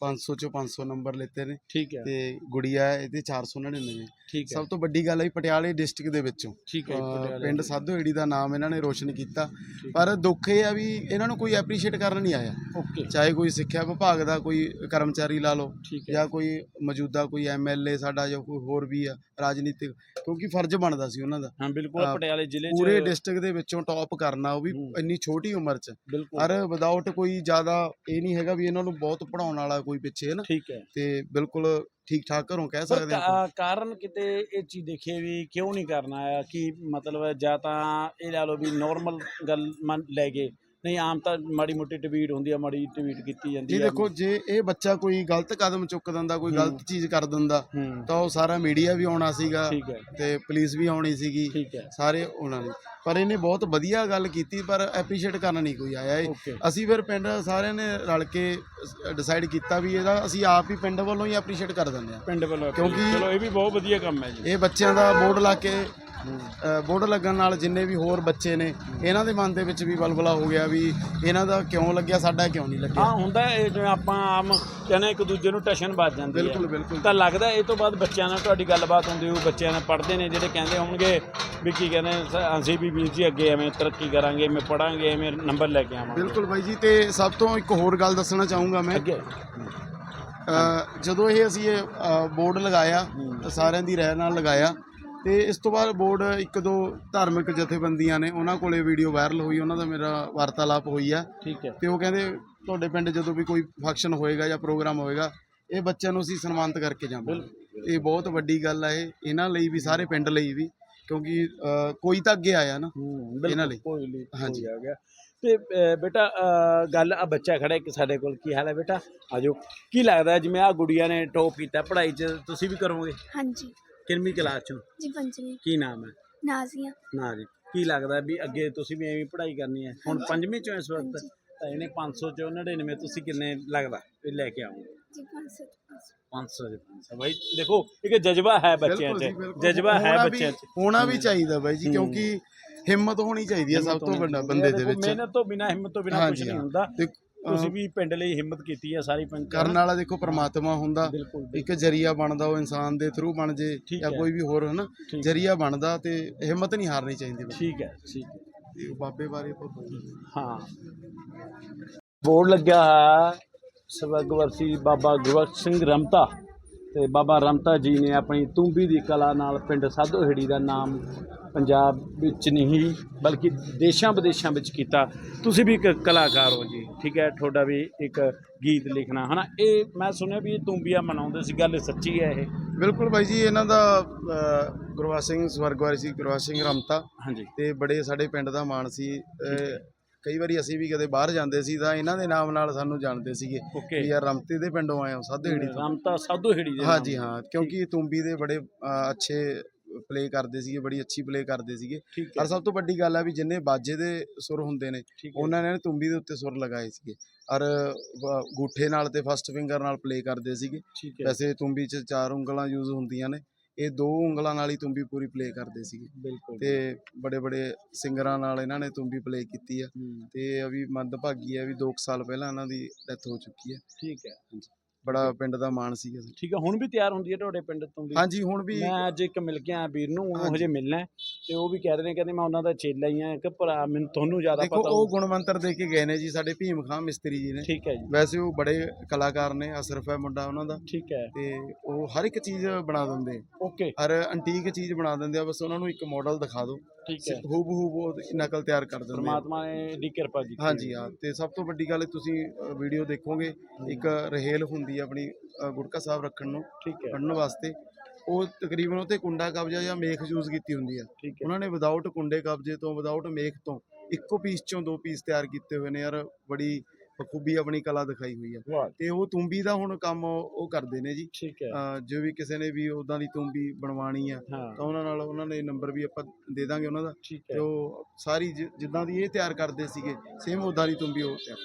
500 ਚੋਂ 500 ਨੰਬਰ ਲਿੱਤੇ ਨੇ ਠੀਕ ਹੈ। ਤੇ ਗੁੜੀਆ ਇਹਦੇ 499 ਠੀਕ ਹੈ। ਸਭ ਤੋਂ ਵੱਡੀ ਗੱਲ ਹੈ ਪਟਿਆਲੇ ਡਿਸਟ੍ਰਿਕਟ ਦੇ ਵਿੱਚੋਂ। ਠੀਕ ਹੈ ਪਿੰਡ। ਸਾਧੋਏੜੀ ਦਾ ਨਾਮ ਇਹਨਾਂ ਨੇ ਰੋਸ਼ਨ ਕੀਤਾ। ਪਰ ਦੁੱਖ ਇਹ ਆ ਵੀ ਇਹਨਾਂ ਨੂੰ ਕੋਈ ਐਪਰੀਸ਼ੀਏਟ ਕਰਨ ਨਹੀਂ ਆਇਆ। ਓਕੇ। ਚਾਹੇ ਕੋਈ ਸਿੱਖਿਆ ਵਿਭਾਗ ਦਾ ਕੋਈ ਕਰਮਚਾਰੀ ਲਾ ਲਓ ਜਾਂ ਕੋਈ ਮੌਜੂਦਾ ਕੋਈ ਐਮਐਲਏ ਸਾਡਾ ਜਾਂ ਕੋਈ ਹੋਰ ਵੀ ਆ ਰਾਜਨੀਤਿਕ ਕਿਉਂਕਿ ਫਰਜ਼ ਬਣਦਾ ਸੀ ਉਹਨਾਂ ਦਾ। ਹਾਂ ਬਿਲਕੁਲ ਪਟਿਆਲੇ ਜ਼ਿਲ੍ਹੇ 'ਚ ਪੂਰੇ ਡਿਸਟ੍ਰਿਕਟ ਦੇ ਵਿੱਚੋਂ ਟੌਪ ਕਰਨਾ ਉਹ ਵੀ। ਇੰਨੀ ਛੋਟੀ ਉਮਰ 'ਚ। ਬਿਲਕੁਲ। ਪਰ ਵਿਦਆਊਟ ਕੋਈ ਜ਼ਿਆਦਾ ਇਹ ਨਹੀਂ ਹੈਗਾ ਵੀ ਇਹਨਾਂ ਨੂੰ ਬਹੁਤ ਪੜਾਉਣ ਵਾਲਾ ਕੋਈ ਪਿੱਛੇ ਹੈ ਨਾ। ਠੀਕ ਹੈ। ਤੇ ਬਿਲਕੁਲ ਠੀਕ ਠਾਕ ਘਰੋਂ ਕਹਿ ਪਰ ਸਕਦੇ ਕਾ- ਕਾਰਨ ਕਿਤੇ ਇਹ ਚੀਜ਼ ਦੇਖੀਏ ਵੀ ਕਿਉਂ ਨਹੀਂ ਕਰਨਾ ਆ? ਕਿ ਮਤਲਬ ਜਾਂ ਤਾਂ ਇਹ ਲਾ ਲਓ ਵੀ ਨਾਰਮਲ ਗੱਲ ਮੰਨ ਲੈ ਗਏ ਨਹੀਂ ਆਮ ਤਾਂ ਮਾੜੀ ਮੋਟੀ ਟਵੀਟ ਹੁੰਦੀ ਆ ਮਾੜੀ ਟਵੀਟ ਕੀਤੀ ਜਾਂਦੀ ਜੀ ਆ। ਦੇਖੋ ਜੇ ਇਹ ਬੱਚਾ ਕੋਈ ਗਲਤ ਕਦਮ ਚੁੱਕ ਦਿੰਦਾ ਕੋਈ। ਗਲਤ ਚੀਜ਼ ਕਰ ਦਿੰਦਾ ਹੂੰ। ਤਾਂ ਉਹ ਸਾਰਾ ਮੀਡੀਆ ਵੀ ਆਉਣਾ ਸੀਗਾ ਠੀਕ ਹੈ। ਤੇ ਪੁਲਿਸ ਵੀ ਆਉਣੀ ਸੀਗੀ। ਠੀਕ ਹੈ। ਸਾਰੇ ਉਹਨਾਂ ਨੇ ਪਰ ਇਹਨੇ ਬਹੁਤ ਵਧੀਆ ਗੱਲ ਕੀਤੀ ਪਰ ਐਪਰੀਸ਼ੀਏਟ ਕਰਨ ਨਹੀਂ ਕੋਈ ਆਇਆ ਇਹ। ਓਕੇ ਅਸੀਂ ਫਿਰ ਪਿੰਡ ਸਾਰਿਆਂ ਨੇ ਰਲ ਕੇ ਡਿਸਾਈਡ ਕੀਤਾ ਵੀ ਇਹਦਾ ਅਸੀਂ ਆਪ ਹੀ ਪਿੰਡ ਵੱਲੋਂ ਹੀ ਐਪਰੀਸ਼ੀਏਟ ਕਰ ਦਿੰਦੇ ਆ ਪਿੰਡ ਵੱਲੋਂ ਕਿਉਂਕਿ- ਚਲੋ ਇਹ ਵੀ ਬਹੁਤ ਵਧੀਆ ਕੰਮ ਹੈ ਜੀ। ਇਹ ਬੱਚਿਆਂ ਦਾ ਬੋਰਡ ਲਾ ਕੇ ਬੋਰਡ ਲੱਗਣ ਨਾਲ ਜਿੰਨੇ ਵੀ ਹੋਰ ਬੱਚੇ ਨੇ ਇਹਨਾਂ ਦੇ ਮਨ ਦੇ ਵਿੱਚ ਵੀ ਬਲਬਲਾ ਹੋ ਗਿਆ ਵੀ ਇਹਨਾਂ ਦਾ ਕਿਉਂ ਲੱਗਿਆ ਸਾਡਾ ਕਿਉਂ ਨਹੀਂ ਲੱਗਿਆ? ਹਾਂ ਹੁੰਦਾ ਇਹ ਜਿਵੇਂ ਆਪਾਂ ਆਮ ਕਹਿੰਦੇ ਇੱਕ ਦੂਜੇ ਨੂੰ ਟਸ਼ਨ ਵੱਜ ਜਾਂਦੀ ਹੈ। ਬਿਲਕੁਲ ਬਿਲਕੁਲ। ਤਾਂ ਲੱਗਦਾ ਇਹ ਤੋਂ ਬਾਅਦ ਬੱਚਿਆਂ ਨਾਲ ਤੁਹਾਡੀ ਗੱਲਬਾਤ ਹੁੰਦੀ ਹੋਊ ਬੱਚਿਆਂ ਨਾਲ ਪੜ੍ਹਦੇ ਨੇ ਜਿਹੜੇ ਕਹਿੰਦੇ ਹੋਣਗੇ ਵੀ ਕੀ ਕਹਿੰਦੇ ਅਸੀਂ ਵੀ ਵੀਰ ਜੀ ਅੱਗੇ ਐਵੇਂ ਤਰੱਕੀ ਕਰਾਂਗੇ ਐਵੇਂ ਪੜਾਂਗੇ ਐਵੇਂ ਨੰਬਰ ਲੈ ਕੇ ਆਵਾਂਗੇ। ਬਿਲਕੁਲ ਬਾਈ ਜੀ ਤੇ ਸਭ ਤੋਂ ਇੱਕ ਹੋਰ ਗੱਲ ਦੱਸਣਾ ਚਾਹੂੰਗਾ ਮੈਂ। ਅੱਗੇ। ਜਦੋਂ ਇਹ ਅਸੀਂ ਇਹ ਬੋਰਡ ਲਗਾਇਆ ਸਾਰਿਆਂ ਦੀ ਰਹਿ ਨਾਲ ਲਗਾਇਆ ਤੇ ਇਸ ਤੋਂ ਬਾਅਦ ਬੋਰਡ ਇੱਕ ਦੋ ਧਾਰਮਿਕ ਜਥੇਬੰਦੀਆਂ ਨੇ ਉਹਨਾਂ ਕੋਲੇ ਵੀਡੀਓ ਵਾਇਰਲ ਹੋਈ ਉਹਨਾਂ ਦਾ ਮੇਰਾ ਵਾਰਤਾਲਾਪ ਹੋਈ ਆ। ਠੀਕ ਹੈ। ਤੇ ਉਹ ਕਹਿੰਦੇ ਤੁਹਾਡੇ ਪਿੰਡ ਜਦੋਂ ਵੀ ਕੋਈ ਫੰਕਸ਼ਨ ਹੋਏਗਾ ਜਾਂ ਪ੍ਰੋਗਰਾਮ ਹੋਏਗਾ ਇਹ ਬੱਚਿਆਂ ਨੂੰ ਅਸੀਂ ਸਨਮਾਨਿਤ ਕਰਕੇ ਜਾਵਾਂਗੇ ਇਹ ਬਹੁਤ ਵੱਡੀ ਗੱਲ ਆ ਇਹ ਇਹਨਾਂ ਲਈ ਵੀ ਸਾਰੇ ਪਿੰਡ ਲਈ ਵੀ ਕਿਉਂਕਿ ਕੋਈ ਤਾਂ ਅੱਗੇ ਆਇਆ ਨਾ ਇਹਨਾਂ ਲਈ। ਕੋਈ ਲਈ ਹਾਂਜੀ। ਆ ਗਿਆ। ਤੇ ਬੇਟਾ ਗੱਲ ਆ ਬੱਚਾ ਖੜਾ ਇੱਕ ਸਾਡੇ ਕੋਲ ਕੀ ਹਾਲ ਹੈ ਬੇਟਾ? ਆਜੋ। ਕੀ ਲੱਗਦਾ ਜਿਵੇਂ ਆ ਗੁੜੀਆ ਨੇ ਟੌਪ ਕੀਤਾ ਪੜ੍ਹਾਈ 'ਚ ਤੁਸੀਂ ਵੀ ਕਰੋਗੇ? ਹਾਂਜੀ। ਕਿੰਨਵੀਂ ਕਲਾਸ 'ਚ? ਜੀ ਪੰਜਵੀਂ। ਕੀ ਨਾਮ ਹੈ? ਨਾਜ਼ੀਆਂ ਨਾ ਜੀ ਕੀ ਲੱਗਦਾ ਵੀ ਅੱਗੇ ਤੁਸੀਂ ਵੀ ਐਵੇਂ ਪੜ੍ਹਾਈ ਕਰਨੀ ਹੈ? ਹੁਣ ਪੰਜਵੀਂ 'ਚੋਂ ਇਸ ਵਕਤ। ਤਾਂ ਇਹਨੇ 500 ਚੋਂ 99 ਤੁਸੀਂ ਕਿੰਨੇ ਲੱਗਦਾ ਵੀ ਲੈ ਕੇ ਆਉਂਗੇ ਜੀ 500 500 ਦੇ 500 ਬਾਈ ਦੇਖੋ ਇੱਕ ਜਜ਼ਬਾ ਹੈ ਬੱਚਿਆਂ 'ਚ। ਜਜ਼ਬਾ ਹੈ ਹੋਣਾ ਵੀ- ਬੱਚਿਆਂ 'ਚ। ਹੋਣਾ ਵੀ ਚਾਹੀਦਾ ਬਾਈ ਜੀ। ਕਿਉਂਕਿ ਹਿੰਮਤ ਹੋਣੀ ਚਾਹੀਦੀ ਹੈ ਸਭ ਤੋਂ ਵੱਡਾ ਬੰਦੇ ਦੇ ਵਿੱਚ। ਮਿਹਨਤ ਤੋਂ ਬਿਨਾ ਹਿੰਮਤ ਤੋਂ ਬਿਨਾ ਕੁਝ ਹਾਂਜੀ, ਨਹੀਂ ਹਾਂ। ਹੁੰਦਾ। ਤੇ ਤੁਸੀਂ ਵੀ ਪਿੰਡ ਲਈ ਹਿੰਮਤ ਕੀਤੀ ਹੈ ਸਾਰੀ ਪੰਚਾਇਤ ਕਰਨ ਵਾਲਾ ਦੇਖੋ ਪ੍ਰਮਾਤਮਾ ਹੁੰਦਾ ਇੱਕ ਜਰੀਆ ਬਣਦਾ ਉਹ ਇਨਸਾਨ ਦੇ ਥਰੂ ਬਣ ਜੇ ਜਾਂ। ਕੋਈ ਵੀ ਹੋਰ ਹਨਾ। ਜਰੀਆ ਬਣਦਾ ਤੇ ਹਿੰਮਤ ਨਹੀਂ ਹਾਰਨੀ ਚਾਹੀਦੀ। ਠੀਕ ਹੈ ਠੀਕ ਹੈ ਤੇ ਬਾਬੇ ਬਾਰੇ ਆਪਾਂ ਹਾਂ ਬੋਰਡ ਲੱਗਿਆ ਹੈ ਸਵਰਗਵਰਸੀ ਬਾਬਾ ਗੁਰਬਖਸ਼ ਸਿੰਘ ਰਮਤਾ ਤੇ ਬਾਬਾ ਰਮਤਾ ਜੀ ਨੇ ਆਪਣੀ ਤੁੰਬੀ ਦੀ ਕਲਾ ਨਾਲ ਪਿੰਡ ਸਾਧੋਹੇੜੀ ਦਾ ਨਾਮ ਪੰਜਾਬ ਵਿੱਚ ਨਹੀਂ ਬਲਕਿ ਦੇਸ਼ਾਂ ਵਿਦੇਸ਼ਾਂ ਵਿੱਚ ਕੀਤਾ। ਤੁਸੀਂ ਵੀ ਇੱਕ ਕਲਾਕਾਰ ਹੋ ਜੀ ਠੀਕ ਹੈ? ਤੁਹਾਡਾ ਵੀ ਇੱਕ ਗੀਤ ਲਿਖਣਾ ਹਨਾ? ਇਹ ਮੈਂ ਸੁਣਿਆ ਵੀ ਇਹ ਤੁੰਬੀਆਂ ਮਨਾਉਂਦੇ ਸੀ ਗੱਲ ਸੱਚੀ ਹੈ ਇਹ? ਬਿਲਕੁਲ ਬਾਈ ਜੀ ਇਹਨਾਂ ਦਾ ਗੁਰਵਾਸ ਸਿੰਘ ਸਵਰਗਵਾਰੀ ਸੀ ਗੁਰਵਾਸ ਸਿੰਘ ਰਮਤਾ। ਹਾਂਜੀ। ਤੇ ਬੜੇ ਸਾਡੇ ਪਿੰਡ ਦਾ ਮਾਣ ਸੀ। ਕਈ ਵਾਰੀ ਅਸੀਂ ਵੀ ਕਦੇ ਬਾਹਰ ਜਾਂਦੇ ਸੀ ਤਾਂ ਇਹਨਾਂ ਦੇ ਨਾਮ ਨਾਲ ਸਾਨੂੰ ਜਾਣਦੇ ਸੀਗੇ ਵੀ ਯਾਰ ਰਮਤੇ ਦੇ ਪਿੰਡੋਂ ਆਏ ਹੋ ਸਾਧੇੜੀ ਤੋਂ। ਰਮਤਾ ਸਾਧੋਹੇੜੀ ਦੇ ਨਾਮ ਹਾਂਜੀ ਹਾਂ। ਕਿਉਂਕਿ ਤੁੰਬੀ ਦੇ ਬੜੇ ਅੱਛੇ ਪਲੇ ਕਰਦੇ ਸੀਗੇ ਬੜੀ ਅੱਛੀ ਪਲੇ ਕਰਦੇ ਸੀਗੇ। ਔਰ ਸਭ ਤੋਂ ਵੱਡੀ ਗੱਲ ਆ ਵੀ ਜਿੰਨੇ ਬਾਜੇ ਦੇ ਸੁਰ ਹੁੰਦੇ ਨੇ ਉਹਨਾਂ ਨੇ ਤੁੰਬੀ ਦੇ ਉੱਤੇ ਸੁਰ ਲਗਾਏ ਸੀਗੇ। ਔਰ ਗੂਠੇ ਨਾਲ ਤੇ ਫਸਟ ਫਿੰਗਰ ਨਾਲ ਪਲੇ ਕਰਦੇ ਸੀਗੇ। ਵੈਸੇ ਤੁੰਬੀ 'ਚ ਚਾਰ ਉਂਗਲਾਂ ਯੂਜ਼ ਹੁੰਦੀਆਂ ਨੇ। ਇਹ ਦੋ ਉਂਗਲਾਂ ਨਾਲ ਹੀ ਤੁੰਬੀ ਪੂਰੀ ਪਲੇ ਕਰਦੇ ਸੀਗੇ। ਤੇ ਬੜੇ ਬੜੇ ਸਿੰਗਰਾਂ ਨਾਲ ਇਹਨਾਂ ਨੇ ਤੁੰਬੀ ਪਲੇ ਕੀਤੀ ਆ। ਤੇ ਅਭੀ ਮੰਦਭਾਗੀ ਹੈ ਵੀ 2 ਸਾਲ ਪਹਿਲਾਂ ਇਹਨਾਂ ਦੀ ਡੈਥ ਹੋ ਚੁੱਕੀ ਹੈ ਠੀਕ ਹੈ। ਬੜਾ ਪਿੰਡ ਦਾ ਮਾਣ ਸੀਗਾ ਠੀਕ ਹੈ ਹੁਣ ਵੀ ਤਿਆਰ ਹੁੰਦੀ ਹੈ ਤੁਹਾਡੇ ਪਿੰਡ ਤੋਂ ਵੀ? ਹਾਂਜੀ ਹੁਣ ਵੀ ਮੈਂ ਅੱਜ ਇੱਕ ਮਿਲ ਗਿਆ ਵੀਰ ਨੂੰ ਉਹਨੂੰ ਹਾਂਜੀ। ਹਜੇ ਮਿਲਣਾ ਹੈ ਤੇ ਉਹ ਵੀ ਕਹਿ ਰਹੇ ਨੇ ਕਹਿੰਦੇ ਮੈਂ ਉਹਨਾਂ ਦਾ ਚੇਲਾ ਹੀ ਆ ਕਿ ਭਰਾ ਮੈਨੂੰ ਤੁਹਾਨੂੰ ਜ਼ਿਆਦਾ ਦੇਖੋ ਪਤਾ ਉਹ ਹੋਊ। ਗੁਣ ਮੰਤਰ ਦੇ ਕੇ ਗਏ ਨੇ ਜੀ ਸਾਡੇ ਭੀਮ ਖਾਂ ਮਿਸਤਰੀ ਜੀ ਨੇ। ਠੀਕ ਹੈ ਜੀ। ਵੈਸੇ ਉਹ ਬੜੇ ਕਲਾਕਾਰ ਨੇ ਅਸਰਫ ਹੈ ਮੁੰਡਾ ਉਹਨਾਂ ਦਾ। ਠੀਕ ਹੈ। ਤੇ ਉਹ ਹਰ ਇੱਕ ਚੀਜ਼ ਬਣਾ ਦਿੰਦੇ। ਓਕੇ। ਹਰ ਐਂਟੀਕ ਚੀਜ਼ ਬਣਾ ਦਿੰਦੇ ਆ ਬਸ ਉਹਨਾਂ ਨੂੰ ਇੱਕ ਮਾਡਲ ਦਿਖਾ ਦਿਓ। ਠੀਕ ਹੈ। ਹੂਬ ਹੂਬ ਉਹ ਨਕਲ ਤਿਆਰ ਕਰ ਦਿੰਦੇ ਆ। ਪਰਮਾਤਮਾ ਨੇ ਏਡੀ ਕਿਰਪਾ ਕੀਤੀ ਹਾਂਜੀ ਹਾਂ। ਤੇ ਸਭ ਤੋਂ ਵੱਡੀ ਗੱਲ ਤੁਸੀਂ ਵੀਡੀਓ ਦੇਖੋਗੇ ਇੱਕ ਰਹਿਲ ਹੁੰਦੀ ਆ ਆਪਣੀ ਅ, ਗੁਟਕਾ ਸਾਹਿਬ ਰੱਖਣ ਨੂੰ ਠੀਕ ਹੈ। ਕੱਢਣ ਵਾਸਤੇ। ਉਹ ਤਕਰੀਬਨ ਉੱਤੇ ਕੁੰਡਾ ਕਬਜ਼ਾ ਜਾਂ ਮੇਖ ਯੂਜ਼ ਕੀਤੀ ਹੁੰਦੀ ਠੀਕ ਹੈ। ਉਹਨਾਂ ਨੇ ਵਿਦਆਊਟ ਕੁੰਡੇ ਕਬਜ਼ੇ ਤੋਂ ਵਿਦਆਊਟ ਮੇਖ ਤੋਂ ਇੱਕੋ ਪੀਸ ਚੋਂ ਦੋ ਪੀਸ ਤਿਆਰ ਕੀਤੇ ਹੋਏ ਨੇ। ਯਾਰ ਬੜੀ ਬਖੂਬੀ ਆਪਣੀ ਕਲਾ ਦਿਖਾਈ ਹੋਈ ਵਾਹ ਤੇ ਉਹ ਤੁੰਬੀ ਦਾ ਹੁਣ ਕੰਮ ਉਹ ਕਰਦੇ ਨੇ ਜੀ। ਠੀਕ ਹੈ। ਜੋ ਵੀ ਕਿਸੇ ਨੇ ਵੀ ਉਦਾਂ ਦੀ ਤੁੰਬੀ ਬਣਵਾਣੀ ਆ ਹਾਂ। ਤਾਂ ਉਹਨਾਂ ਨਾਲ ਉਹਨਾਂ ਨੇ ਨੰਬਰ ਵੀ ਆਪਾਂ ਦੇ ਦਾਂਗੇ ਉਹਨਾਂ ਦਾ। ਤੇ ਹੈ। ਉਹ ਸਾਰੀ ਜਿੱਦਾਂ ਦੀ ਇਹ ਤਿਆਰ ਕਰਦੇ ਸੀਗੇ ਸੇਮ ਉਦਾਂ ਦੀ ਤੁੰਬੀ ਉਹ ਤਿਆਰ।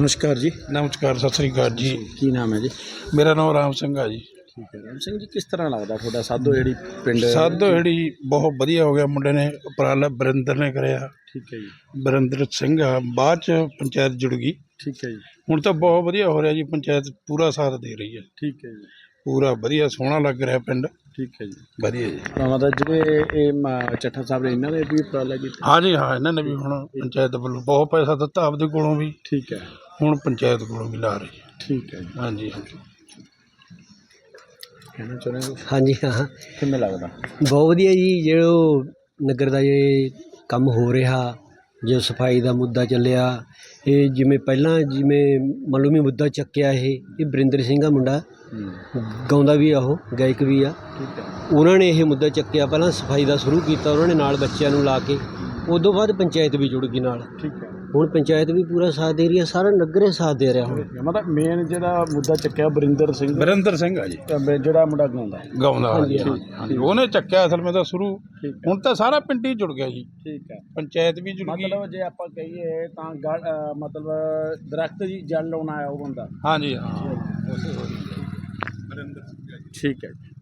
ਨਮਸਕਾਰ ਜੀ। ਨਮਸਕਾਰ ਸਤਿ ਸ੍ਰੀ ਅਕਾਲ ਜੀ। ਕੀ ਨਾਮ ਹੈ ਜੀ? ਮੇਰਾ ਨਾਮ ਰਾਮ ਸਿੰਘ ਆ ਜੀ। ਠੀਕ ਹੈ। ਰਾਮ ਸਿੰਘ ਜੀ ਕਿਸ ਤਰ੍ਹਾਂ ਲੱਗਦਾ ਤੁਹਾਡਾ? ਸਾਧੋ ਜਿਹੜੀ ਪਿੰਡ ਸਾਧੋ ਜਿਹੜੀ ਬਹੁਤ ਵਧੀਆ ਹੋ ਗਿਆ ਮੁੰਡੇ ਨੇ ਉਪਰਾਲਾ ਬਰਿੰਦਰ ਨੇ ਕਰਿਆ। ਠੀਕ ਹੈ ਜੀ। ਬਰਿੰਦਰ ਸਿੰਘ ਆ ਬਾਅਦ ਚ ਪੰਚਾਇਤ ਜੁੜ ਗਈ। ਠੀਕ ਹੈ ਜੀ। ਹੁਣ ਤਾਂ ਬਹੁਤ ਵਧੀਆ ਹੋ ਰਿਹਾ ਜੀ ਪੰਚਾਇਤ ਪੂਰਾ ਸਾਥ ਦੇ ਰਹੀ ਹੈ। ਠੀਕ ਹੈ ਜੀ। ਪੂਰਾ ਵਧੀਆ ਸੋਹਣਾ ਲੱਗ ਰਿਹਾ ਪਿੰਡ। ਠੀਕ ਹੈ ਜੀ। ਵਧੀਆ ਜੀ। ਭਰਾਵਾਂ ਦਾ ਜਿਹੜੇ ਇਹ ਮ- ਚੱਠਾ ਸਾਹਿਬ ਨੇ ਇਹਨਾਂ ਦੇ ਵੀ ਉਪਰਾਲਾ ਕੀਤਾ। ਹਾਂ ਜੀ ਹਾਂ ਇਹਨਾਂ ਨੇ ਵੀ ਹੁਣ ਪੰਚਾਇਤ ਵੱਲੋਂ ਬਹੁਤ ਪੈਸਾ ਦਿੱਤਾ ਆਪਦੇ ਕੋਲੋਂ ਵੀ। ਠੀਕ ਹੈ। ਹੁਣ ਪੰਚਾਇਤ ਕੋਲੋਂ ਵੀ ਲਾ ਰਹੀ। ਹੈ ਠੀਕ ਹੈ ਜੀ ਹਾਂਜੀ ਹਾਂਜੀ ਕਹਿਣਾ ਚਾਹੁੰਦੇ ਹੋ? ਹਾਂਜੀ ਹਾਂ। ਕਿਵੇਂ ਲੱਗਦਾ? ਬਹੁਤ ਵਧੀਆ ਜੀ ਜੋ ਨਗਰ ਦਾ ਇਹ ਕੰਮ ਹੋ ਰਿਹਾ ਜੋ ਸਫ਼ਾਈ ਦਾ ਮੁੱਦਾ ਚੱਲਿਆ ਇਹ ਜਿਵੇਂ ਪਹਿਲਾਂ ਜਿਵੇਂ ਮਲੂਮੀ ਮੁੱਦਾ ਚੱਕਿਆ ਇਹ ਇਹ ਬਰਿੰਦਰ ਸਿੰਘ ਦਾ ਮੁੰਡਾ ਗਾਉਂਦਾ ਵੀ ਆ ਉਹ ਗਾਇਕ ਵੀ ਆ। ਉਹਨਾਂ ਨੇ ਇਹ ਮੁੱਦਾ ਚੱਕਿਆ ਪਹਿਲਾਂ ਸਫ਼ਾਈ ਦਾ ਸ਼ੁਰੂ ਕੀਤਾ ਉਹਨਾਂ ਨੇ ਨਾਲ ਬੱਚਿਆਂ ਨੂੰ ਲਾ ਕੇ ਉਦੋਂ ਬਾਅਦ ਪੰਚਾਇਤ ਵੀ ਜੁੜ ਗਈ ਨਾਲ। ਠੀਕ ਹੈ ਹੁਣ ਪੰਚਾਇਤ ਵੀ ਪੂਰਾ ਸਾਥ ਦੇ ਰਹੀ ਹੈ ਸਾਰਾ ਨਗਰ ਹੀ ਸਾਥ ਦੇ ਰਿਹਾ ਹੁਣ। ਮਤਲਬ ਮੇਨ ਜਿਹੜਾ ਮੁੱਦਾ ਚੱਕਿਆ ਬਰਿੰਦਰ ਸਿੰਘ। ਬਰਿੰਦਰ ਸਿੰਘ ਆ ਜੀ। ਅਹ ਜਿਹੜਾ ਮੁੰਡਾ ਗਾਉਂਦਾ। ਗਾਉਂਦਾ ਹਾਂਜੀ ਹਾਂਜੀ ਉਹਨੇ ਚੱਕਿਆ ਅਸਲ ਵਿੱਚ ਤਾਂ ਸ਼ੁਰੂ। ਠੀਕ ਹੁਣ ਤਾਂ ਸਾਰਾ ਪਿੰਡ ਹੀ ਜੁੜ ਗਿਆ ਜੀ। ਠੀਕ ਹੈ। ਪੰਚਾਇਤ ਵੀ ਜੁੜ ਗਈ। ਮਤਲਬ ਜੇ ਆਪਾਂ ਕਹੀਏ ਤਾਂ ਅਹ ਮਤਲਬ ਦਰਖਤ ਜੀ ਜਲ ਲਾਉਣਾ ਹੈ ਉਹ ਬੰਦਾ। ਹਾਂਜੀ ਹਾਂ। ਠੀਕ ਹੈ। ਜੀ।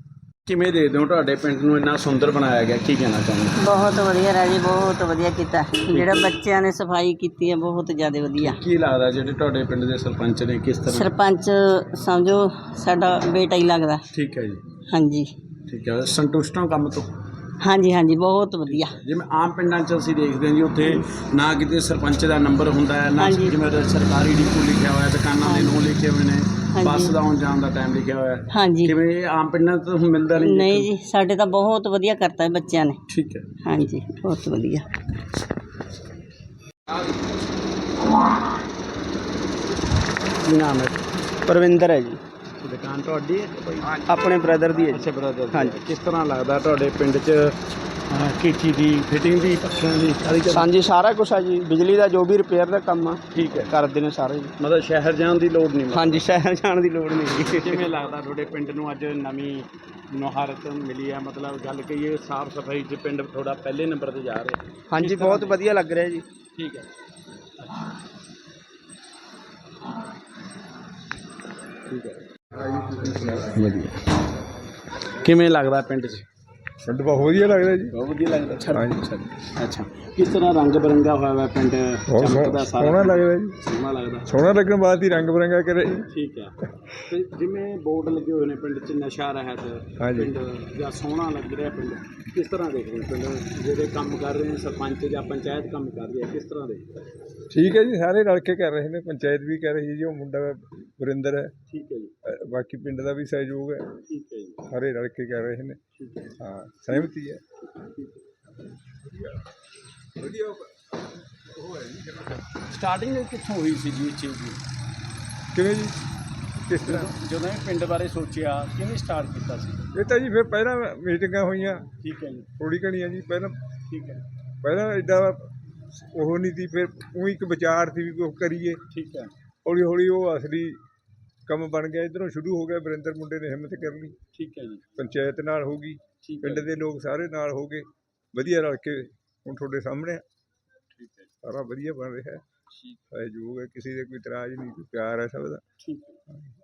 ਕਿਵੇਂ ਦੇ ਦਿਓ ਤੁਹਾਡੇ ਪਿੰਡ ਨੂੰ ਇੰਨਾ ਸੁੰਦਰ ਬਣਾਇਆ ਗਿਆ? ਕੀ ਕਹਿਣਾ ਚਾਹੁੰਦੇ ਬਹੁਤ ਵਧੀਆ ਰਾਜੀ ਬਹੁਤ ਵਧੀਆ ਕੀਤਾ। ਜਿਹੜਾ ਬੱਚਿਆਂ ਨੇ ਸਫ਼ਾਈ ਕੀਤੀ ਹੈ ਬਹੁਤ ਜ਼ਿਆਦਾ ਵਧੀਆ। ਕੀ ਲੱਗਦਾ ਜਿਹੜੇ ਤੁਹਾਡੇ ਪਿੰਡ ਦੇ ਸਰਪੰਚ ਨੇ ਕਿਸ ਤਰ੍ਹਾਂ? ਸਰਪੰਚ ਸਮਝੋ ਸਾਡਾ ਬੇਟਾ ਹੀ ਲੱਗਦਾ। ਠੀਕ ਹੈ ਜੀ। ਹਾਂਜੀ। ਠੀਕ ਹੈ। ਸੰਤੁਸ਼ਟ ਹੋ ਕੰਮ ਤੋਂ? ਹਾਂਜੀ ਹਾਂਜੀ ਬਹੁਤ ਵਧੀਆ। ਜਿਵੇਂ ਆਮ ਪਿੰਡਾਂ 'ਚ ਅਸੀਂ ਦੇਖਦੇ ਹਾਂ ਜੀ ਉੱਥੇ ਨਾ ਕਿਤੇ ਸਰਪੰਚ ਦਾ ਨੰਬਰ ਹੁੰਦਾ ਹੈ ਨਾ ਹਾਂਜੀ। ਜਿਵੇਂ ਸਰਕਾਰੀ ਡਿਪੂ ਲਿਖਿਆ ਹੋਇਆ ਦੁਕਾਨਾਂ ਦੇ ਨਾਂ ਲਿਖੇ ਹੋਏ ਨੇ ਹਾਂਜੀ। ਬੱਸ ਦਾ ਆਉਣ ਜਾਣ ਦਾ ਟਾਈਮ ਲਿਖਿਆ ਹੋਇਆ। ਹੈ ਹਾਂਜੀ। ਕਿਵੇਂ ਇਹ ਆਮ ਪਿੰਡਾਂ 'ਚ ਤਾਂ ਹੁਣ ਮਿਲਦਾ ਨਹੀਂ ਨਹੀਂ ਜੀ ਸਾਡੇ ਤਾਂ ਬਹੁਤ ਵਧੀਆ ਕਰਤਾ ਹੈ ਬੱਚਿਆਂ ਨੇ। ਠੀਕ ਹੈ। ਹਾਂਜੀ ਬਹੁਤ ਵਧੀਆ। ਕੀ ਨਾਮ ਹੈ? ਪਰਵਿੰਦਰ ਹੈ ਜੀ। ਦੁਕਾਨ ਤੁਹਾਡੀ ਹੈ ਕਿ ਕੋਈ? ਆਪਣੇ ਬ੍ਰਦਰ ਦੀ ਹੈ ਜੀ। ਅੱਛਾ ਬ੍ਰਦਰ ਹਾਂਜੀ। ਕਿਸ ਤਰ੍ਹਾਂ ਲੱਗਦਾ ਤੁਹਾਡੇ ਪਿੰਡ 'ਚ ਅਹ, ਕੀਚੀ ਦੀ ਫਿਟਿੰਗ ਦੀ ਪੱਖਿਆਂ ਦੀ ਸਾਰੀ ਗੱਲ ਹਾਂਜੀ ਸਾਰਾ ਕੁਝ ਆ ਜੀ। ਬਿਜਲੀ ਦਾ ਜੋ ਵੀ ਰਿਪੇਅਰ ਦਾ ਕੰਮ ਆ ਠੀਕ ਹੈ। ਕਰਦੇ ਨੇ ਸਾਰੇ ਜੀ। ਮਤਲਬ ਸ਼ਹਿਰ ਜਾਣ ਦੀ ਲੋੜ ਨਹੀਂ। ਹਾਂਜੀ ਸ਼ਹਿਰ ਜਾਣ ਦੀ ਲੋੜ ਨਹੀਂ ਜੀ। ਕਿਵੇਂ ਲੱਗਦਾ ਤੁਹਾਡੇ ਪਿੰਡ ਨੂੰ ਅੱਜ ਨਵੀਂ ਨੁਹਾਰਤ ਮਿਲੀ ਹੈ? ਮਤਲਬ ਗੱਲ ਕਹੀਏ ਸਾਫ਼ ਸਫ਼ਾਈ 'ਚ ਪਿੰਡ ਥੋੜਾ ਪਹਿਲੇ ਨੰਬਰ ਤੇ ਜਾ ਰਿਹਾ। ਹਾਂਜੀ ਬਹੁਤ ਵਧੀਆ ਲੱਗ ਰਿਹਾ ਜੀ। ਠੀਕ ਹੈ। ਠੀਕ ਹੈ। ਵਧੀਆ। ਕਿਵੇਂ ਲੱਗਦਾ ਪਿੰਡ 'ਚ? ਪਿੰਡ ਬਹੁਤ ਵਧੀਆ ਲੱਗਦਾ ਜੀ। ਬਹੁਤ ਵਧੀਆ ਲੱਗਦਾ। ਅੱਛਾ ਹਾਂਜੀ ਅੱਛਾ। ਕਿਸ ਤਰ੍ਹਾਂ ਰੰਗ ਬਰੰਗਾ ਹੋਇਆ ਵਾ ਪਿੰਡ? ਬਹੁਤ ਚਮਕਦਾ ਸੋਹਣਾ ਸਾਰਾ ਸੋਹਣਾ ਲੱਗਦਾ ਜੀ। ਸੋਹਣਾ ਲੱਗਦਾ। ਸੋਹਣਾ ਲੱਗਣ ਬਾਅਦ ਹੀ ਰੰਗ ਬਰੰਗਾ ਕਰੇ। ਠੀਕ ਹੈ ਤੇ ਜਿਵੇਂ ਬੋਰਡ ਲੱਗੇ ਹੋਏ ਨੇ ਪਿੰਡ 'ਚ ਨਸ਼ਾ ਰਹਿਤ ਹਾਂਜੀ। ਪਿੰਡ ਜਾਂ ਸੋਹਣਾ ਲੱਗ ਰਿਹਾ ਪਿੰਡ ਕਿਸ ਤਰ੍ਹਾਂ ਦੇਖਦੇ ਹੋ ਪਿੰਡ? ਜਿਹੜੇ ਕੰਮ ਕਰ ਰਹੇ ਨੇ ਸਰਪੰਚ ਜਾਂ ਪੰਚਾਇਤ ਕੰਮ ਕਰ ਰਹੀ ਹੈ ਕਿਸ ਤਰ੍ਹਾਂ ਦੇਖਦੇ ਹੋ? ਠੀਕ ਹੈ ਜੀ ਸਾਰੇ ਰਲ ਕੇ ਕਰ ਰਹੇ ਨੇ ਪੰਚਾਇਤ ਵੀ ਕਰ ਰਹੀ ਹੈ ਜੀ ਉਹ ਮੁੰਡਾ ਵਰਿੰਦਰ ਹੈ। ਠੀਕ ਹੈ ਜੀ। ਅ, ਬਾਕੀ ਪਿੰਡ ਦਾ ਵੀ ਸਹਿਯੋਗ ਹੈ। ਠੀਕ ਹੈ ਜੀ। ਸਾਰੇ ਰਲ ਕੇ ਕਰ ਰਹੇ ਨੇ। ਠੀਕ ਹੈ ਹਾਂ। ਸਹਿਮਤੀ ਹੈ। ਸਟਾਰਟਿੰਗ ਕਿੱਥੋਂ ਹੋਈ ਸੀ ਜੀ ਚੀਜ਼? ਦੀ ਕਿਵੇਂ ਜੀ? ਕਿਸ ਤਰ੍ਹਾਂ? ਜਦੋਂ ਇਹ ਪਿੰਡ ਬਾਰੇ ਸੋਚਿਆ ਕਿਵੇਂ ਸਟਾਰਟ ਕੀਤਾ ਸੀ? ਇਹ ਤਾਂ ਜੀ ਫਿਰ ਪਹਿਲਾਂ ਮੀਟਿੰਗਾਂ ਹੋਈਆਂ। ਠੀਕ ਹੈ ਜੀ। ਥੋੜੀ ਘਣੀਆਂ ਜੀ ਪਹਿਲਾਂ ਠੀਕ ਹੈ। ਪਹਿਲਾਂ ਐਡਾ ਉਹ ਨਹੀਂ ਸੀ ਫਿਰ ਉਹ ਇੱਕ ਵਿਚਾਰ ਸੀ ਵੀ ਕੁਛ ਕਰੀਏ। ਠੀਕ ਹੈ। ਹੌਲੀ ਹੌਲੀ ਉਹ ਅਸਲੀ ਕੰਮ ਬਣ ਗਿਆ। ਇਧਰੋਂ ਸ਼ੁਰੂ ਹੋ ਗਿਆ ਵਰਿੰਦਰ ਮੁੰਡੇ ਨੇ ਹਿੰਮਤ ਕਰ ਲਈ। ਠੀਕ ਹੈ ਜੀ। ਪੰਚਾਇਤ ਨਾਲ ਹੋ ਗਈ। ਪਿੰਡ ਦੇ ਲੋਕ ਸਾਰੇ ਨਾਲ ਹੋ ਗਏ ਵਧੀਆ ਰਲ ਕੇ ਹੁਣ ਤੁਹਾਡੇ ਸਾਹਮਣੇ ਆ। ਠੀਕ ਹੈ ਸਾਰਾ ਵਧੀਆ ਬਣ ਰਿਹਾ। ਹੈ ਠੀਕ। ਸਹਿਯੋਗ ਹੈ ਕਿਸੇ ਦੇ ਕੋਈ ਇਤਰਾਜ਼ ਨਹੀਂ ਕੋਈ ਪਿਆਰ ਹੈ ਸਭ ਦਾ। ਠੀਕ ਹੈ।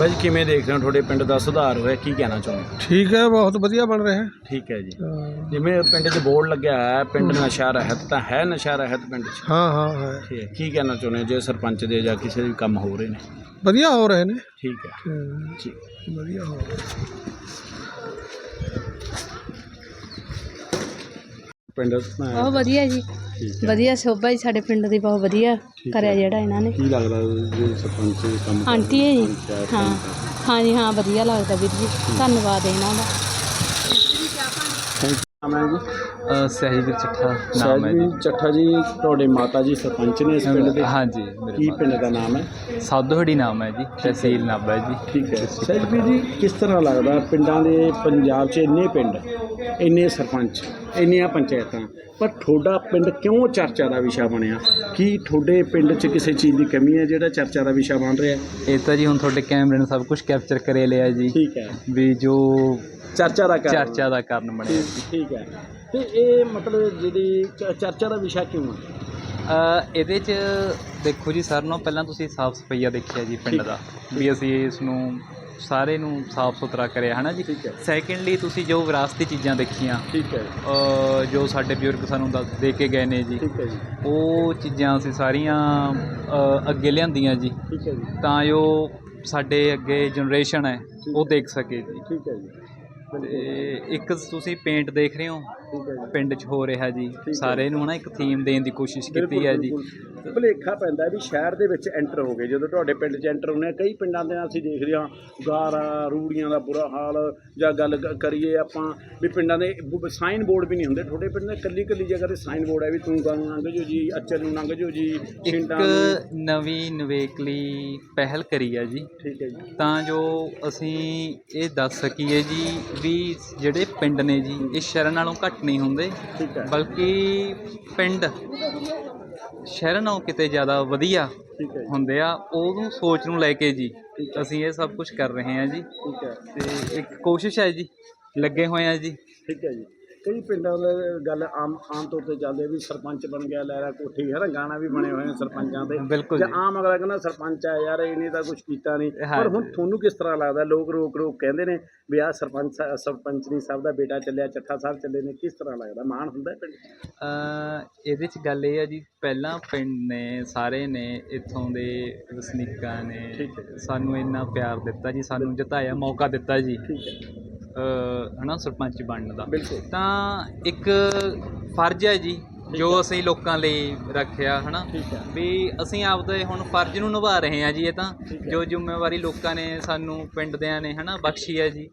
ਬਾਈ ਕਿਵੇਂ ਦੇਖਦੇ ਹੋ? ਤੁਹਾਡੇ ਪਿੰਡ ਦਾ ਸੁਧਾਰ ਹੋਇਆ ਕੀ ਕਹਿਣਾ ਚਾਹੁੰਦੇ ਠੀਕ ਹੈ ਬਹੁਤ ਵਧੀਆ ਬਣ ਰਿਹਾ। ਠੀਕ ਹੈ ਜੀ। ਜਿਵੇਂ ਪਿੰਡ 'ਚ ਬੋਰਡ ਲੱਗਿਆ ਹੈ ਪਿੰਡ ਨਸ਼ਾ ਰਹਿਤ ਤਾਂ ਹੈ ਨਸ਼ਾ ਰਹਿਤ ਪਿੰਡ 'ਚ? ਹਾਂ ਹਾਂ ਹੈ। ਠੀਕ ਹੈ ਕੀ ਕਹਿਣਾ ਚਾਹੁੰਦੇ ਹੋ? ਜੇ ਸਰਪੰਚ ਦੇ ਜਾਂ ਕਿਸੇ ਦੇ ਵੀ ਕੰਮ ਹੋ ਰਹੇ ਨੇ? ਵਧੀਆ ਹੋ ਰਹੇ ਨੇ। ਠੀਕ ਹੈ। ਜੀ। ਵਧੀਆ ਹੋ ਪਿੰਡ ਬਹੁਤ ਵਧੀਆ ਜੀ। ਠੀਕ ਹੈ। ਵਧੀਆ ਸ਼ੋਭਾ ਜੀ ਸਾਡੇ ਪਿੰਡ ਦੀ ਬਹੁਤ ਵਧੀਆ ਕਰਿਆ ਜਿਹੜਾ ਇਹਨਾਂ ਨੇ। ਕੀ ਲੱਗਦਾ ਜੇ ਸਰਪੰਚ ਕੰਮ ਕਰ ਆਂਟੀ ਹੈ ਜੀ। ਪੰਚਾਇਤ ਹਾਂ। ਕੰਮ ਕਰ- ਹਾਂਜੀ ਹਾਂ ਵਧੀਆ ਲੱਗਦਾ ਵੀਰ ਜੀ। ਧੰਨਵਾਦ ਇਹਨਾਂ ਦਾ। ਨਾਮ ਹੈ ਜੀ। ਸਹਿਜਵੀਰ ਚੱਠਾ ਨਾਮ ਹੈ ਜੀ। ਸਹਿਜਵੀਰ ਚੱਠਾ ਜੀ ਤੁਹਾਡੇ ਮਾਤਾ ਜੀ ਸਰਪੰਚ ਨੇ ਇਸ ਪਿੰਡ ਦੇ। ਹਾਂਜੀ ਕੀ ਮੇਰੇ ਪਿੰਡ ਦਾ ਨਾਮ ਹੈ? ਸਾਧੋਹੜੀ ਨਾਮ ਹੈ ਜੀ ਤਹਿਸੀਲ ਨਾਭਾ ਜੀ। ਠੀਕ ਹੈ। ਸਹਿਜਵੀਰ ਜੀ ਕਿਸ ਤਰ੍ਹਾਂ ਲੱਗਦਾ ਪਿੰਡਾਂ ਦੇ ਪੰਜਾਬ 'ਚ ਇੰਨੇ ਪਿੰਡ ਇੰਨੇ ਸਰਪੰਚ ਇੰਨੀਆਂ ਪੰਚਾਇਤਾਂ ਪਰ ਤੁਹਾਡਾ ਪਿੰਡ ਕਿਉਂ ਚਰਚਾ ਦਾ ਵਿਸ਼ਾ ਬਣਿਆ? ਕੀ ਤੁਹਾਡੇ ਪਿੰਡ 'ਚ ਕਿਸੇ ਚੀਜ਼ ਦੀ ਕਮੀ ਹੈ ਜਿਹੜਾ ਚਰਚਾ ਦਾ ਵਿਸ਼ਾ ਬਣ ਰਿਹਾ ਇਹ ਤਾਂ ਜੀ ਹੁਣ ਤੁਹਾਡੇ ਕੈਮਰੇ ਨੇ ਸਭ ਕੁਝ ਕੈਪਚਰ ਕਰੇ ਲਿਆ ਜੀ। ਠੀਕ ਹੈ। ਵੀ ਜੋ ਚਰਚਾ ਦਾ ਕਾਰਨ ਚਰਚਾ ਦਾ ਕਾਰਨ ਬਣਿਆ। ਠੀਕ- ਠੀਕ ਹੈ। ਤੇ ਇਹ ਮਤਲਬ ਜਿਹੜੀ ਚ- ਚਰਚਾ ਦਾ ਵਿਸ਼ਾ ਕਿਉਂ ਹੈ? ਅ, ਇਹਦੇ 'ਚ ਦੇਖੋ ਜੀ ਸਾਰਿਆਂ ਨਾਲੋਂ ਪਹਿਲਾਂ ਤੁਸੀਂ ਸਾਫ਼ ਸਫਾਈਆ ਦੇਖਿਆ ਜੀ ਪਿੰਡ ਠੀਕ ਦਾ ਵੀ ਅਸੀਂ ਇਸ ਨੂੰ ਸਾਰੇ ਨੂੰ ਸਾਫ਼ ਸੁਥਰਾ ਕਰਿਆ ਹਨਾ ਜੀ? ਠੀਕ ਹੈ। ਸੈਕੰਡਲੀ ਤੁਸੀਂ ਜੋ ਵਿਰਾਸਤੀ ਚੀਜ਼ਾਂ ਦੇਖੀਆਂ ਠੀਕ ਹੈ। ਅ, ਜੋ ਸਾਡੇ ਬਜ਼ੁਰਗ ਸਾਨੂੰ ਦੱਸ ਦੇ ਕੇ ਗਏ ਨੇ ਜੀ ਠੀਕ ਹੈ ਜੀ। ਉਹ ਚੀਜ਼ਾਂ ਅਸੀਂ ਸਾਰੀਆਂ ਅ, ਅੱਗੇ ਲਿਆਂਦੀਆਂ ਜੀ। ਠੀਕ ਹੈ ਜੀ। ਤਾਂ ਜੋ ਸਾਡੇ ਅੱਗੇ ਜਨਰੇਸ਼ਨ ਹੈ ਉਹ ਦੇਖ ਸਕੇ ਜੀ। ਠੀਕ ਹੈ ਜੀ। ਤੇ ਇੱਕ ਤੁਸੀਂ ਪੇਂਟ ਦੇਖ ਰਹੇ ਹੋ? ਪਿੰਡ 'ਚ ਹੋ ਰਿਹਾ ਜੀ। ਸਾਰੇ ਨੂੰ ਨਾ ਇੱਕ ਥੀਮ ਦੇਣ ਦੀ ਕੋਸ਼ਿਸ਼ ਕੀਤੀ ਹੈ ਜੀ। ਭੁਲੇਖਾ ਪੈਂਦਾ ਵੀ ਸ਼ਹਿਰ ਦੇ ਵਿੱਚ ਐਂਟਰ ਹੋ ਗਏ। ਜਦੋਂ ਤੁਹਾਡੇ ਪਿੰਡ 'ਚ ਐਂਟਰ ਹੁੰਦੇ ਆ ਕਈ ਪਿੰਡਾਂ ਦੇ ਅਸੀਂ ਦੇਖਦੇ ਹਾਂ ਗਾਰਾ ਰੂੜੀਆਂ ਦਾ ਬੁਰਾ ਹਾਲ ਜਾਂ ਗੱਲ ਕਰੀਏ ਆਪਾਂ ਵੀ ਪਿੰਡਾਂ ਦੇ ਸਾਈਨ ਬੋਰਡ ਵੀ ਨਹੀਂ ਹੁੰਦੇ। ਤੁਹਾਡੇ ਪਿੰਡ ਦੇ ਕੱਲੀ ਕੱਲੀ ਜਗ੍ਹਾ ਤੇ ਸਾਈਨ ਬੋਰਡ ਹੈ ਵੀ ਤੂੰ ਗਾਂ ਨੂੰ ਲੰਘ ਜਾਓ ਜੀ ਅੱਚਰ ਨੂੰ ਲੰਘ ਜਾਓ ਜੀ ਇੱਕ ਨਵੀਂ ਨਵੇਕਲੀ ਪਹਿਲ ਕਰੀ ਹੈ ਜੀ। ਠੀਕ ਹੈ ਜੀ। ਤਾਂ ਜੋ ਅਸੀਂ ਇਹ ਦੱਸ ਸਕੀਏ ਜੀ ਵੀ ਜਿਹੜੇ ਪਿੰਡ ਨੇ ਜੀ ਇਹ ਸ਼ਹਿਰਾਂ ਨਾਲੋਂ ਘੱਟ ਨਹੀਂ ਹੁੰਦੇ ਠੀਕ ਹੈ। ਬਲਕਿ ਪਿੰਡ ਸ਼ਹਿਰਾਂ ਨਾਲੋਂ ਕਿਤੇ ਜ਼ਿਆਦਾ ਵਧੀਆ ਠੀਕ ਹੈ ਜੀ। ਹੁੰਦੇ ਆ ਉਹਨੂੰ ਸੋਚ ਨੂੰ ਲੈ ਕੇ ਜੀ ਅਸੀਂ ਇਹ ਸਭ ਕੁਝ ਕਰ ਰਹੇ ਹਾਂ ਜੀ। ਠੀਕ ਹੈ। ਤੇ ਇੱਕ ਕੋਸ਼ਿਸ਼ ਹੈ ਜੀ ਲੱਗੇ ਹੋਏ ਆ ਜੀ। ਠੀਕ ਹੈ ਜੀ। ਕਈ ਪਿੰਡਾਂ ਦੇ ਗੱਲ ਆਮ ਆਮ ਤੌਰ ਤੇ ਚੱਲਦੇ ਵੀ ਸਰਪੰਚ ਬਣ ਗਿਆ ਲੈਰਾ ਕੋਠੀ ਹੈ ਨਾ ਗਾਣਾ ਵੀ ਬਣੇ ਹੋਏ ਨੇ ਸਰਪੰਚਾਂ ਦੇ। ਬਿਲਕੁਲ ਜੀ। ਆਮ ਅਗਲਾ ਕਹਿੰਦਾ ਸਰਪੰਚ ਆ ਯਾਰ ਇਹਨੇ ਤਾਂ ਕੁਝ ਕੀਤਾ ਨਹੀਂ। ਪਰ। ਹੁਣ ਤੁਹਾਨੂੰ ਕਿਸ ਤਰ੍ਹਾਂ ਲੱਗਦਾ? ਲੋਕ ਰੋਕ ਰੋਕ ਕਹਿੰਦੇ ਨੇ ਵੀ ਆਹ ਸਰਪੰਚ ਸਰਪੰਚ ਨਹੀਂ ਸਾਹਿਬ ਦਾ ਬੇਟਾ ਚੱਲਿਆ ਚੱਠਾ ਸਾਹਿਬ ਚੱਲੇ ਨੇ। ਕਿਸ ਤਰ੍ਹਾਂ ਲੱਗਦਾ? ਮਾਣ ਹੁੰਦਾ ਪਿੰਡ ਇਹਦੇ 'ਚ ਗੱਲ ਇਹ ਹੈ ਜੀ ਪਹਿਲਾਂ ਪਿੰਡ ਨੇ ਸਾਰੇ ਨੇ ਇੱਥੋਂ ਦੇ ਵਸਨੀਕਾਂ ਨੇ। ਸਾਨੂੰ ਇੰਨਾ ਪਿਆਰ ਦਿੱਤਾ ਜੀ ਸਾਨੂੰ ਜਿਤਾਇਆ ਮੌਕਾ ਦਿੱਤਾ ਜੀ। ਠੀਕ ਹੈ। ਹਨਾ ਸਰਪੰਚ ਬਣਨ ਦਾ। ਬਿਲਕੁਲ। ਤਾਂ ਇੱਕ ਫਰਜ਼ ਹੈ ਜੀ ਜੋ ਅਸੀਂ ਲੋਕਾਂ ਲਈ ਰੱਖਿਆ ਹਨਾ। ਵੀ ਅਸੀਂ ਆਪਦੇ ਹੁਣ ਫਰਜ਼ ਨੂੰ ਨਿਭਾ ਰਹੇ ਹਾਂ ਜੀ ਇਹ ਤਾਂ। ਜੋ ਜ਼ਿੰਮੇਵਾਰੀ ਲੋਕਾਂ ਨੇ ਸਾਨੂੰ ਪਿੰਡ ਦਿਆਂ ਨੇ ਹਨਾ ਬਖਸ਼ੀ ਹੈ ਜੀ।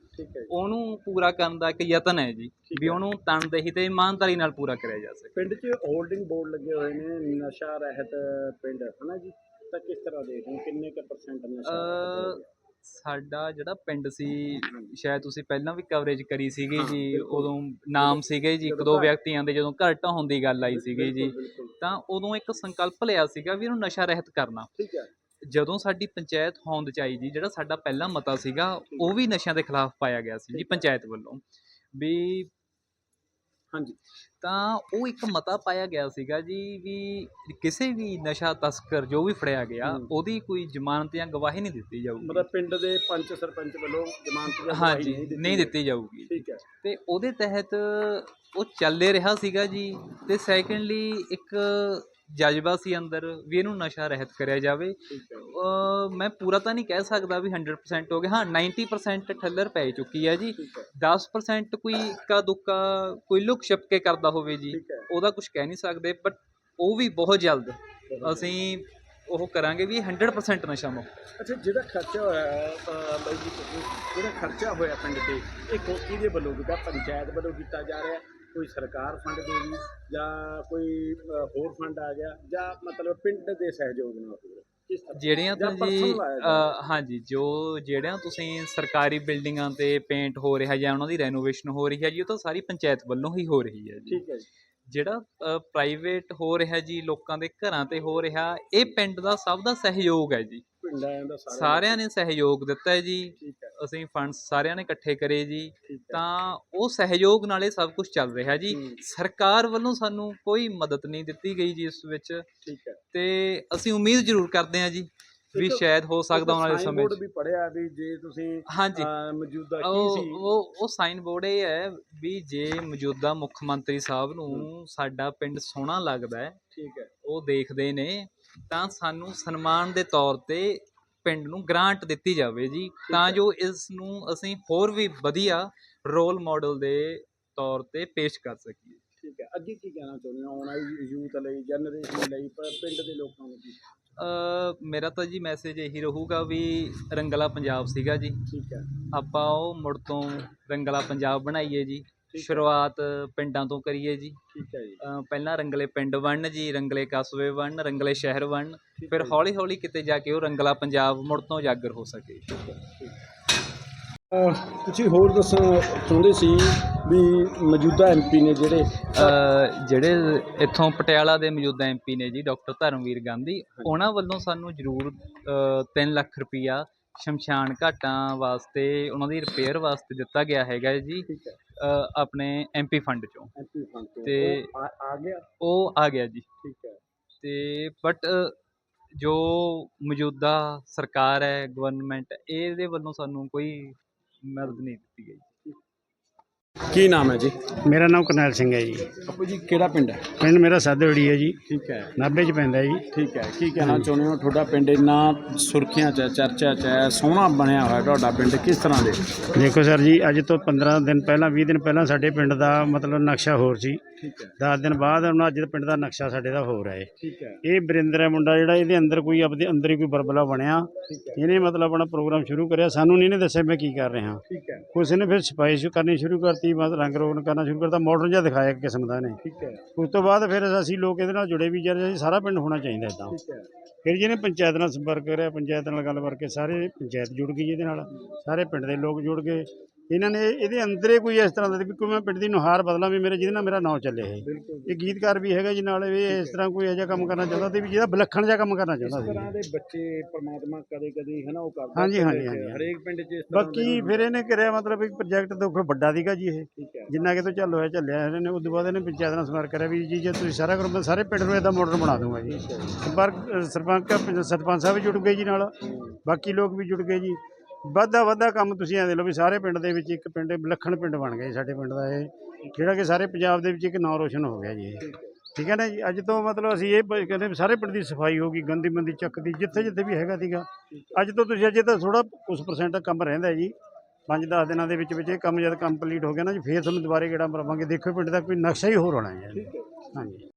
ਉਹਨੂੰ ਪੂਰਾ ਕਰਨ ਦਾ ਇੱਕ ਯਤਨ ਹੈ ਜੀ ਵੀ ਉਹਨੂੰ ਤਨਦੇਹੀ ਤੇ ਇਮਾਨਦਾਰੀ ਨਾਲ ਪੂਰਾ ਕਰਿਆ ਜਾ ਸਕੇ। ਪਿੰਡ 'ਚ ਹੋਲਡਿੰਗ ਬੋਰਡ ਲੱਗੇ ਹੋਏ ਨੇ ਨਸ਼ਾ ਰਹਿਤ ਪਿੰਡ ਹਨਾ ਜੀ? ਤਾਂ ਕਿਸ ਤਰ੍ਹਾਂ ਦੇਖਦੇ ਕਿੰਨੇ ਕੁ ਪਰਸੈਂਟ ਨਸ਼ਾ ਸਾਡਾ ਜਿਹੜਾ ਪਿੰਡ ਸੀ ਸ਼ਾਇਦ ਤੁਸੀਂ ਪਹਿਲਾਂ ਵੀ ਕਵਰੇਜ ਕਰੀ ਸੀਗੀ ਜੀ ਉਦੋਂ ਨਾਮ ਸੀਗੇ ਜੀ ਇੱਕ ਦੋ ਵਿਅਕਤੀਆਂ ਦੇ ਜਦੋਂ ਘਰ ਢਾਹੁਣ ਦੀ ਗੱਲ ਆਈ ਸੀਗੀ ਜੀ ਤਾਂ ਉਦੋਂ ਇੱਕ ਸੰਕਲਪ ਲਿਆ ਸੀਗਾ ਵੀ ਇਹਨੂੰ ਨਸ਼ਾ ਰਹਿਤ ਕਰਨਾ। ਠੀਕ ਹੈ। ਜਦੋਂ ਸਾਡੀ ਪੰਚਾਇਤ ਹੋਂਦ ਚ ਆਈ ਜੀ ਜਿਹੜਾ ਸਾਡਾ ਪਹਿਲਾ ਮਤਾ ਸੀਗਾ ਉਹ ਵੀ ਨਸ਼ਿਆਂ ਦੇ ਖਿਲਾਫ ਪਾਇਆ ਗਿਆ ਸੀ ਜੀ ਪੰਚਾਇਤ ਵੱਲੋਂ। ਵੀ ਹਾਂਜੀ। ਤਾਂ ਉਹ ਇੱਕ ਮਤਾ ਪਾਇਆ ਗਿਆ ਸੀਗਾ ਜੀ ਵੀ ਕਿਸੇ ਵੀ ਨਸ਼ਾ ਤਸਕਰ ਜੋ ਵੀ ਫੜਿਆ ਗਿਆ। ਉਹਦੀ ਕੋਈ ਜ਼ਮਾਨਤ ਜਾਂ ਗਵਾਹੀ ਨਹੀਂ ਦਿੱਤੀ ਜਾਊਗੀ। ਮਤਲਬ ਪਿੰਡ ਦੇ ਪੰਚ ਸਰਪੰਚ ਵੱਲੋਂ ਜ਼ਮਾਨਤ ਜਾਂ ਹਾਂਜੀ ਗਵਾਹੀ ਨਹੀਂ ਦਿੱਤੀ ਜਾਊਗੀ ਠੀਕ ਹੈ। ਤੇ ਉਹਦੇ ਤਹਿਤ ਉਹ ਚੱਲੇ ਰਿਹਾ ਸੀਗਾ ਜੀ। ਤੇ ਸੈਕੰਡਲੀ ਇੱਕ ਜਜ਼ਬਾ ਸੀ ਅੰਦਰ ਵੀ ਇਹਨੂੰ ਨਸ਼ਾ ਰਹਿਤ ਕਰਿਆ ਜਾਵੇ। ਮੈਂ ਪੂਰਾ ਤਾਂ ਨਹੀਂ ਕਹਿ ਸਕਦਾ ਵੀ 100% ਹੋ ਗਿਆ। ਹਾਂ 90% ਠੱਲਰ ਪੈ ਚੁੱਕੀ ਹੈ ਜੀ। ਠੀਕ ਹੈ। 10% ਕੋਈ ਇੱਕਾ ਦੁੱਕਾ ਕੋਈ ਲੁਕ ਛਿਪ ਕੇ ਕਰਦਾ ਹੋਵੇ ਜੀ ਠੀਕ ਹੈ। ਉਹਦਾ ਕੁਝ ਕਹਿ ਨਹੀਂ ਸਕਦੇ ਬਟ ਉਹ ਵੀ ਬਹੁਤ ਜਲਦ ਅਸੀਂ ਉਹ ਕਰਾਂਗੇ ਵੀ 100% ਨਸ਼ਾ ਮੁਕਤ। ਅੱਛਾ ਜਿਹੜਾ ਖਰਚਾ ਹੋਇਆ ਅਹ ਬਾਈ ਜੀ ਤੁਸੀਂ ਜਿਹੜਾ ਖਰਚਾ ਹੋਇਆ ਪਿੰਡ ਤੇ ਇਹ ਕੋ ਕਿਹਦੇ ਵੱਲੋਂ ਕੀਤਾ ਪੰਚਾਇਤ ਵੱਲੋਂ ਕੀਤਾ ਜਾ ਰਿਹਾ? ਕੋਈ ਸਰਕਾਰ ਫੰਡ ਦੇਗੀ ਜਾਂ ਕੋਈ ਹੋਰ ਫੰਡ ਆ ਗਿਆ ਜਾਂ ਮਤਲਬ ਪਿੰਡ ਦੇ ਸਹਿਯੋਗ ਨਾਲ ਤਰ੍ਹਾਂ? ਜਿਹੜੀਆਂ ਜਾਂ ਤਾਂ ਜੀ personal ਆਇਆ ਜਾ ਅਹ, ਹਾਂਜੀ ਜੋ ਜਿਹੜਿਆਂ ਤੁਸੀਂ ਸਰਕਾਰੀ ਬਿਲਡਿੰਗਾਂ ਤੇ ਪੇਂਟ ਹੋ ਰਿਹਾ ਜਾਂ ਉਹਨਾਂ ਦੀ ਰੈਨੋਵੇਸ਼ਨ ਹੋ ਰਹੀ ਹੈ ਜੀ ਉਹ ਤਾਂ ਸਾਰੀ ਪੰਚਾਇਤ ਵੱਲੋਂ ਹੀ ਹੋ ਰਹੀ ਹੈ ਜੀ। ਠੀਕ ਹੈ ਜੀ। ਜਿਹੜਾ ਪ੍ਰਾਈਵੇਟ ਹੋ ਰਿਹਾ ਜੀ ਲੋਕਾਂ ਦੇ ਘਰਾਂ ਤੇ ਹੋ ਰਿਹਾ ਇਹ ਪਿੰਡ ਦਾ ਸਭ ਦਾ ਸਹਿਯੋਗ ਹੈ ਜੀ। ਪਿੰਡਾਂ ਦਾ ਸਾਰਾ ਸਾਰਿਆਂ ਨੇ ਸਹਿਯੋਗ ਦਿੱਤਾ ਹੈ ਜੀ। ਠੀਕ ਹੈ। ਅਸੀਂ ਫੰਡਸ ਸਾਰਿਆਂ ਨੇ ਇਕੱਠੇ ਕਰੇ ਜੀ। ਠੀਕ ਹੈ। ਤਾਂ ਉਹ ਸਹਿਯੋਗ ਨਾਲ ਇਹ ਸਭ ਕੁਝ ਚੱਲ ਰਿਹਾ ਜੀ। ਹੂੰ। ਸਰਕਾਰ ਵੱਲੋਂ ਸਾਨੂੰ ਕੋਈ ਮਦਦ ਨਹੀਂ ਦਿੱਤੀ ਗਈ ਜੀ ਇਸ ਵਿੱਚ। ਠੀਕ ਹੈ। ਤੇ ਅਸੀਂ ਉਮੀਦ ਜ਼ਰੂਰ ਕਰਦੇ ਹਾਂ ਜੀ ਵੀ ਇੱਕ- ਸ਼ਾਇਦ ਹੋ ਸਕਦਾ ਆਉਣ ਵਾਲੇ ਸਮੇਂ 'ਚ। ਵੀ ਪੜਿਆ ਵੀ ਜੇ ਤੁਸੀਂ ਹਾਂਜੀ। ਅਹ, ਮੌਜੂਦਾ ਕੀ ਉਹ ਸੀ? ਉਹ ਉਹ ਸਾਈਨ ਬੋਰਡ ਇਹ ਹੈ ਵੀ ਜੇ ਮੌਜੂਦਾ ਮੁੱਖ ਮੰਤਰੀ ਸਾਹਿਬ ਨੂੰ ਸਾਡਾ ਪਿੰਡ ਸੋਹਣਾ ਲੱਗਦਾ ਹੈ ਠੀਕ ਹੈ। ਉਹ ਦੇਖਦੇ ਨੇ ਤਾਂ ਸਾਨੂੰ ਸਨਮਾਨ ਦੇ ਤੌਰ ਤੇ ਪਿੰਡ ਨੂੰ ਗ੍ਰਾਂਟ ਦਿੱਤੀ ਜਾਵੇ ਜੀ। ਤਾਂ ਜੋ ਇਸ ਨੂੰ ਅਸੀਂ ਹੋਰ ਵੀ ਵਧੀਆ ਰੋਲ ਮਾਡਲ ਦੇ ਤੌਰ ਤੇ ਪੇਸ਼ ਕਰ ਸਕੀਏ। ਠੀਕ ਹੈ। ਅੱਗੇ ਕੀ ਕਹਿਣਾ ਚਾਹੁੰਦੇ ਹੋ? ਆਉਣ ਵਾਲੀ ਯੂਥ ਲਈ ਜਨਰੇਸ਼ਨ ਲਈ ਪਿੰਡ ਦੇ ਲੋਕਾਂ ਨੂੰ ਮੇਰਾ ਤਾਂ ਜੀ ਮੈਸੇਜ ਇਹੀ ਰਹੂਗਾ ਵੀ ਰੰਗਲਾ ਪੰਜਾਬ ਸੀਗਾ ਜੀ। ਠੀਕ ਹੈ। ਆਪਾਂ ਉਹ ਮੁੜ ਤੋਂ ਰੰਗਲਾ ਪੰਜਾਬ ਬਣਾਈਏ ਜੀ। ਸ਼ੁਰੂਆਤ ਪਿੰਡਾਂ ਤੋਂ ਕਰੀਏ ਜੀ। ਠੀਕ ਹੈ ਜੀ। ਅ, ਪਹਿਲਾਂ ਰੰਗਲੇ ਪਿੰਡ ਬਣਨ ਜੀ ਰੰਗਲੇ ਕਸਬੇ ਬਣਨ ਰੰਗਲੇ ਸ਼ਹਿਰ ਬਣਨ ਠੀਕ ਫਿਰ ਹੈ ਜੀ। ਹੌਲੀ ਹੌਲੀ ਕਿਤੇ ਜਾ ਕੇ ਉਹ ਰੰਗਲਾ ਪੰਜਾਬ ਮੁੜ ਤੋਂ ਉਜਾਗਰ ਹੋ ਸਕੇ। ਤੁਸੀਂ ਹੋਰ ਦੱਸਣਾ ਚਾਹੁੰਦੇ ਸੀ ਵੀ ਮੌਜੂਦਾ ਐਮਪੀ ਨੇ ਜਿਹੜੇ ਅ, ਜਿਹੜੇ ਇੱਥੋਂ ਪਟਿਆਲਾ ਦੇ ਮੌਜੂਦਾ ਐਮਪੀ ਨੇ ਜੀ ਡਾਕਟਰ ਧਰਮਵੀਰ ਗਾਂਧੀ ਉਹਨਾਂ ਵੱਲੋਂ ਸਾਨੂੰ ਜ਼ਰੂਰ 3 ਲੱਖ ਰੁਪਈਆ ਸ਼ਮਸ਼ਾਨ ਘਾਟਾਂ ਵਾਸਤੇ ਉਹਨਾਂ ਦੀ ਰਿਪੇਅਰ ਵਾਸਤੇ ਦਿੱਤਾ ਗਿਆ ਹੈਗਾ ਹੈ ਜੀ ਠੀਕ ਹੈ। ਅ, ਆਪਣੇ ਐਮਪੀ ਫੰਡ ਚੋਂ। ਐਮਪੀ ਫੰਡ ਤੋਂ ਤੇ- ਉਹ ਆ ਆ ਗਿਆ? ਉਹ ਆ ਗਿਆ ਜੀ। ਠੀਕ ਹੈ। ਤੇ ਬਟ ਜੋ ਮੌਜੂਦਾ ਸਰਕਾਰ ਹੈ ਗਵਰਨਮੈਂਟ ਇਹਦੇ ਵੱਲੋਂ ਸਾਨੂੰ ਕੋਈ ਮਦਦ ਨਹੀਂ ਦਿੱਤੀ ਗਈ। ਕੀ ਨਾਮ ਹੈ ਜੀ? ਮੇਰਾ ਨਾਮ ਕਰਨੈਲ ਸਿੰਘ ਹੈ ਜੀ। ਆਪੂ ਜੀ ਕਿਹੜਾ ਪਿੰਡ ਹੈ? ਪਿੰਡ ਮੇਰਾ ਸਾਧੇੜੀ ਹੈ ਜੀ। ਠੀਕ ਹੈ। ਨਾਭੇ 'ਚ ਪੈਂਦਾ ਜੀ। ਠੀਕ ਹੈ। ਕੀ ਕਹਿਣਾ ਚਾਹੁੰਦੇ ਹੋ? ਤੁਹਾਡਾ ਪਿੰਡ ਇੰਨਾ ਸੁਰਖੀਆਂ 'ਚ ਹੈ, ਚਰਚਾ 'ਚ ਹੈ ਸੋਹਣਾ ਬਣਿਆ ਹੋਇਆ ਤੁਹਾਡਾ ਪਿੰਡ ਕਿਸ ਤਰ੍ਹਾਂ ਦੇ? ਦੇਖੋ ਸਰ ਜੀ ਅੱਜ ਤੋਂ 15 ਦਿਨ ਪਹਿਲਾਂ 20 ਦਿਨ ਪਹਿਲਾਂ ਸਾਡੇ ਪਿੰਡ ਦਾ ਮਤਲਬ ਨਕਸ਼ਾ ਹੋਰ ਸੀ। ਠੀਕ ਹੈ। 10 ਦਿਨ ਬਾਅਦ ਹੁਣ ਅੱਜ ਦਾ ਪਿੰਡ ਦਾ ਨਕਸ਼ਾ ਸਾਡੇ ਦਾ ਹੋਰ ਹੈ ਠੀਕ ਹੈ। ਇਹ ਬਰਿੰਦਰ ਹੈ ਮੁੰਡਾ ਜਿਹੜਾ ਇਹਦੇ ਅੰਦਰ ਕੋਈ ਆਪਦੇ ਅੰਦਰ ਹੀ ਕੋਈ ਬਰਬਲਾ ਬਣਿਆ। ਹੈ। ਇਹਨੇ ਮਤਲਬ ਆਪਣਾ ਪ੍ਰੋਗਰਾਮ ਸ਼ੁਰੂ ਕਰਿਆ। ਸਾਨੂੰ ਨਹੀਂ ਇਹਨੇ ਦੱਸਿਆ ਮੈਂ ਕੀ ਕਰ ਰਿਹਾ। ਠੀਕ ਹੈ। ਕੁਛ ਨੇ ਫਿਰ ਸਫ਼ਾਈ ਸ਼ੁਰੂ ਕਰਨੀ ਸ਼ੁਰੂ ਕਰਤੀ ਬਸ ਰੰਗ ਰੋਗਨ ਕਰਨਾ ਸ਼ੁਰੂ ਕਰਤਾ। ਮਾਡਰਨ ਜਿਹਾ ਦਿਖਾਇਆ ਇੱਕ ਕਿਸਮ ਦਾ ਨੇ ਠੀਕ ਹੈ। ਉਸ ਤੋਂ ਬਾਅਦ ਫਿਰ ਅਸੀਂ ਲੋਕ ਇਹਦੇ ਨਾਲ ਜੁੜੇ ਵੀ ਜਾ ਰਹੇ ਸਾਰਾ ਪਿੰਡ ਹੋਣਾ ਚਾਹੀਦਾ ਇਦਾਂ। ਠੀਕ ਹੈ। ਫਿਰ ਜਿਹਨੇ ਪੰਚਾਇਤ ਨਾਲ ਸੰਪਰਕ ਕਰਿਆ ਪੰਚਾਇਤ ਨਾਲ ਗੱਲ ਕਰਕੇ ਸਾਰੇ ਪੰਚਾਇਤ ਜੁੜ ਗਈ ਇਹਦੇ ਨਾਲ। ਸਾਰੇ ਪਿੰਡ ਦੇ ਲੋਕ ਜੁੜ ਗਏ। ਇਹਨਾਂ ਨੇ ਇਹਦੇ ਅੰਦਰੇ ਕੋਈ ਇਸ ਤਰ੍ਹਾਂ ਦਾ ਵੀ ਕੋਈ ਮੈਂ ਪਿੰਡ ਦੀ ਨੁਹਾਰ ਬਦਲਾਂ ਵੀ ਮੇਰੇ ਜਿਹਦੇ ਨਾਲ ਮੇਰਾ ਨਾਂ ਚੱਲੇ ਇਹ। ਬਿਲਕੁਲ ਇਹ ਗੀਤਕਾਰ ਵੀ ਹੈਗਾ ਜੀ ਨਾਲ ਵੀ ਇਹ ਇਸ ਤਰ੍ਹਾਂ ਕੋਈ ਇਹੋ ਜਿਹਾ ਕੰਮ ਕਰਨਾ ਚਾਹੁੰਦਾ ਤੇ ਵੀ ਜਿਹਦਾ ਵਿਲੱਖਣ ਜਿਹਾ ਕੰਮ ਕਰਨਾ ਇਸ ਚਾਹੁੰਦਾ ਤਰ੍ਹਾਂ ਸੀ ਦੇ ਬੱਚੇ ਪ੍ਰਮਾਤਮਾ ਕਦੇ ਕਦੇ ਹੈ ਨਾ ਉਹ ਕਰਦਾ ਹਾਂਜੀ, ਹਾਂਜੀ, ਹਾਂਜੀ। ਹਰੇਕ ਪਿੰਡ 'ਚ ਇਸ ਤਰ੍ਹਾਂ ਬਾਕੀ ਫਿਰ ਇਹਨੇ ਕਰਿਆ ਮਤਲਬ ਇੱਕ ਪ੍ਰੋਜੈਕਟ ਤਾਂ ਕੋਈ ਵੱਡਾ ਸੀਗਾ ਜੀ ਇਹ। ਹੈ। ਜਿੰਨਾ ਕਿ ਤੋਂ ਚੱਲ ਹੋਇਆ ਚੱਲਿਆ ਇਹਨਾਂ ਨੇ ਉਸ ਤੋਂ ਬਾਅਦ ਇਹਨੇ ਪੰਚਾਇਤ ਨਾਲ ਸੰਪਰਕ ਕਰਿਆ ਵੀ ਜੀ ਜੇ ਤੁਸੀਂ ਸਾਰਾ ਕਰੋ ਮੈਂ ਸਾਰੇ ਪਿੰਡ ਨੂੰ ਇਦਾਂ ਮਾਡਰਨ ਬਣਾ ਦੂੰਗਾ ਜੀ। ਸੰਪਰਕ ਅ, ਸਰਪੰਚ ਸਰਪੰਚ ਸਾਹਿਬ ਜੁੜ ਗਏ ਜੀ ਨਾਲ। ਬਾਕੀ ਲੋਕ ਵੀ ਜੁੜ ਗਏ ਜੀ। ਵਾਧਾ ਵਾਧਾ ਕੰਮ ਤੁਸੀਂ ਐਂ ਦੇ ਲਓ ਵੀ ਸਾਰੇ ਪਿੰਡ ਦੇ ਵਿੱਚ ਇੱਕ ਪਿੰਡ, ਵਿਲੱਖਣ ਪਿੰਡ ਬਣ ਗਿਆ ਜੀ ਸਾਡੇ ਪਿੰਡ ਦਾ ਇਹ, ਜਿਹੜਾ ਕਿ ਸਾਰੇ ਪੰਜਾਬ ਦੇ ਵਿੱਚ ਇੱਕ ਨਾਂ ਰੋਸ਼ਨ ਹੋ ਗਿਆ ਜੀ ਇਹ। ਠੀਕ ਹੈ ਨਾ ਜੀ? ਅੱਜ ਤੋਂ ਮਤਲਬ ਅਸੀਂ ਇਹ ਬ- ਕਹਿੰਦੇ ਵੀ ਸਾਰੇ ਪਿੰਡ ਦੀ ਸਫ਼ਾਈ ਹੋ ਗਈ, ਗੰਦੀ ਮੰਦੀ ਚੱਕਦੀ ਜਿੱਥੇ ਜਿੱਥੇ ਵੀ ਹੈਗਾ ਸੀਗਾ। ਅੱਜ ਤੋਂ ਤੁਸੀਂ ਅਜੇ ਤਾਂ ਥੋੜਾ ਕੁਝ ਪਰਸੈਂਟ ਕੰਮ ਰਹਿੰਦਾ ਹੈ ਜੀ 5-10 ਦਿਨਾਂ ਦੇ ਵਿੱਚ ਵਿੱਚ ਇਹ ਕੰਮ ਜਦ ਕੰਪਲੀਟ ਹੋ ਗਿਆ ਨਾ ਜੀ, ਫੇਰ ਤੁਹਾਨੂੰ ਦੁਬਾਰੇ ਗੇੜਾ ਮਰਵਾਵਾਂਗੇ ਦੇਖੋ ਪਿੰਡ ਦਾ ਕੋਈ ਨਕਸ਼ਾ ਹੀ ਹੋਰ ਹੋਣਾ ਹੈ ਜੀ। ਹਾਂਜੀ।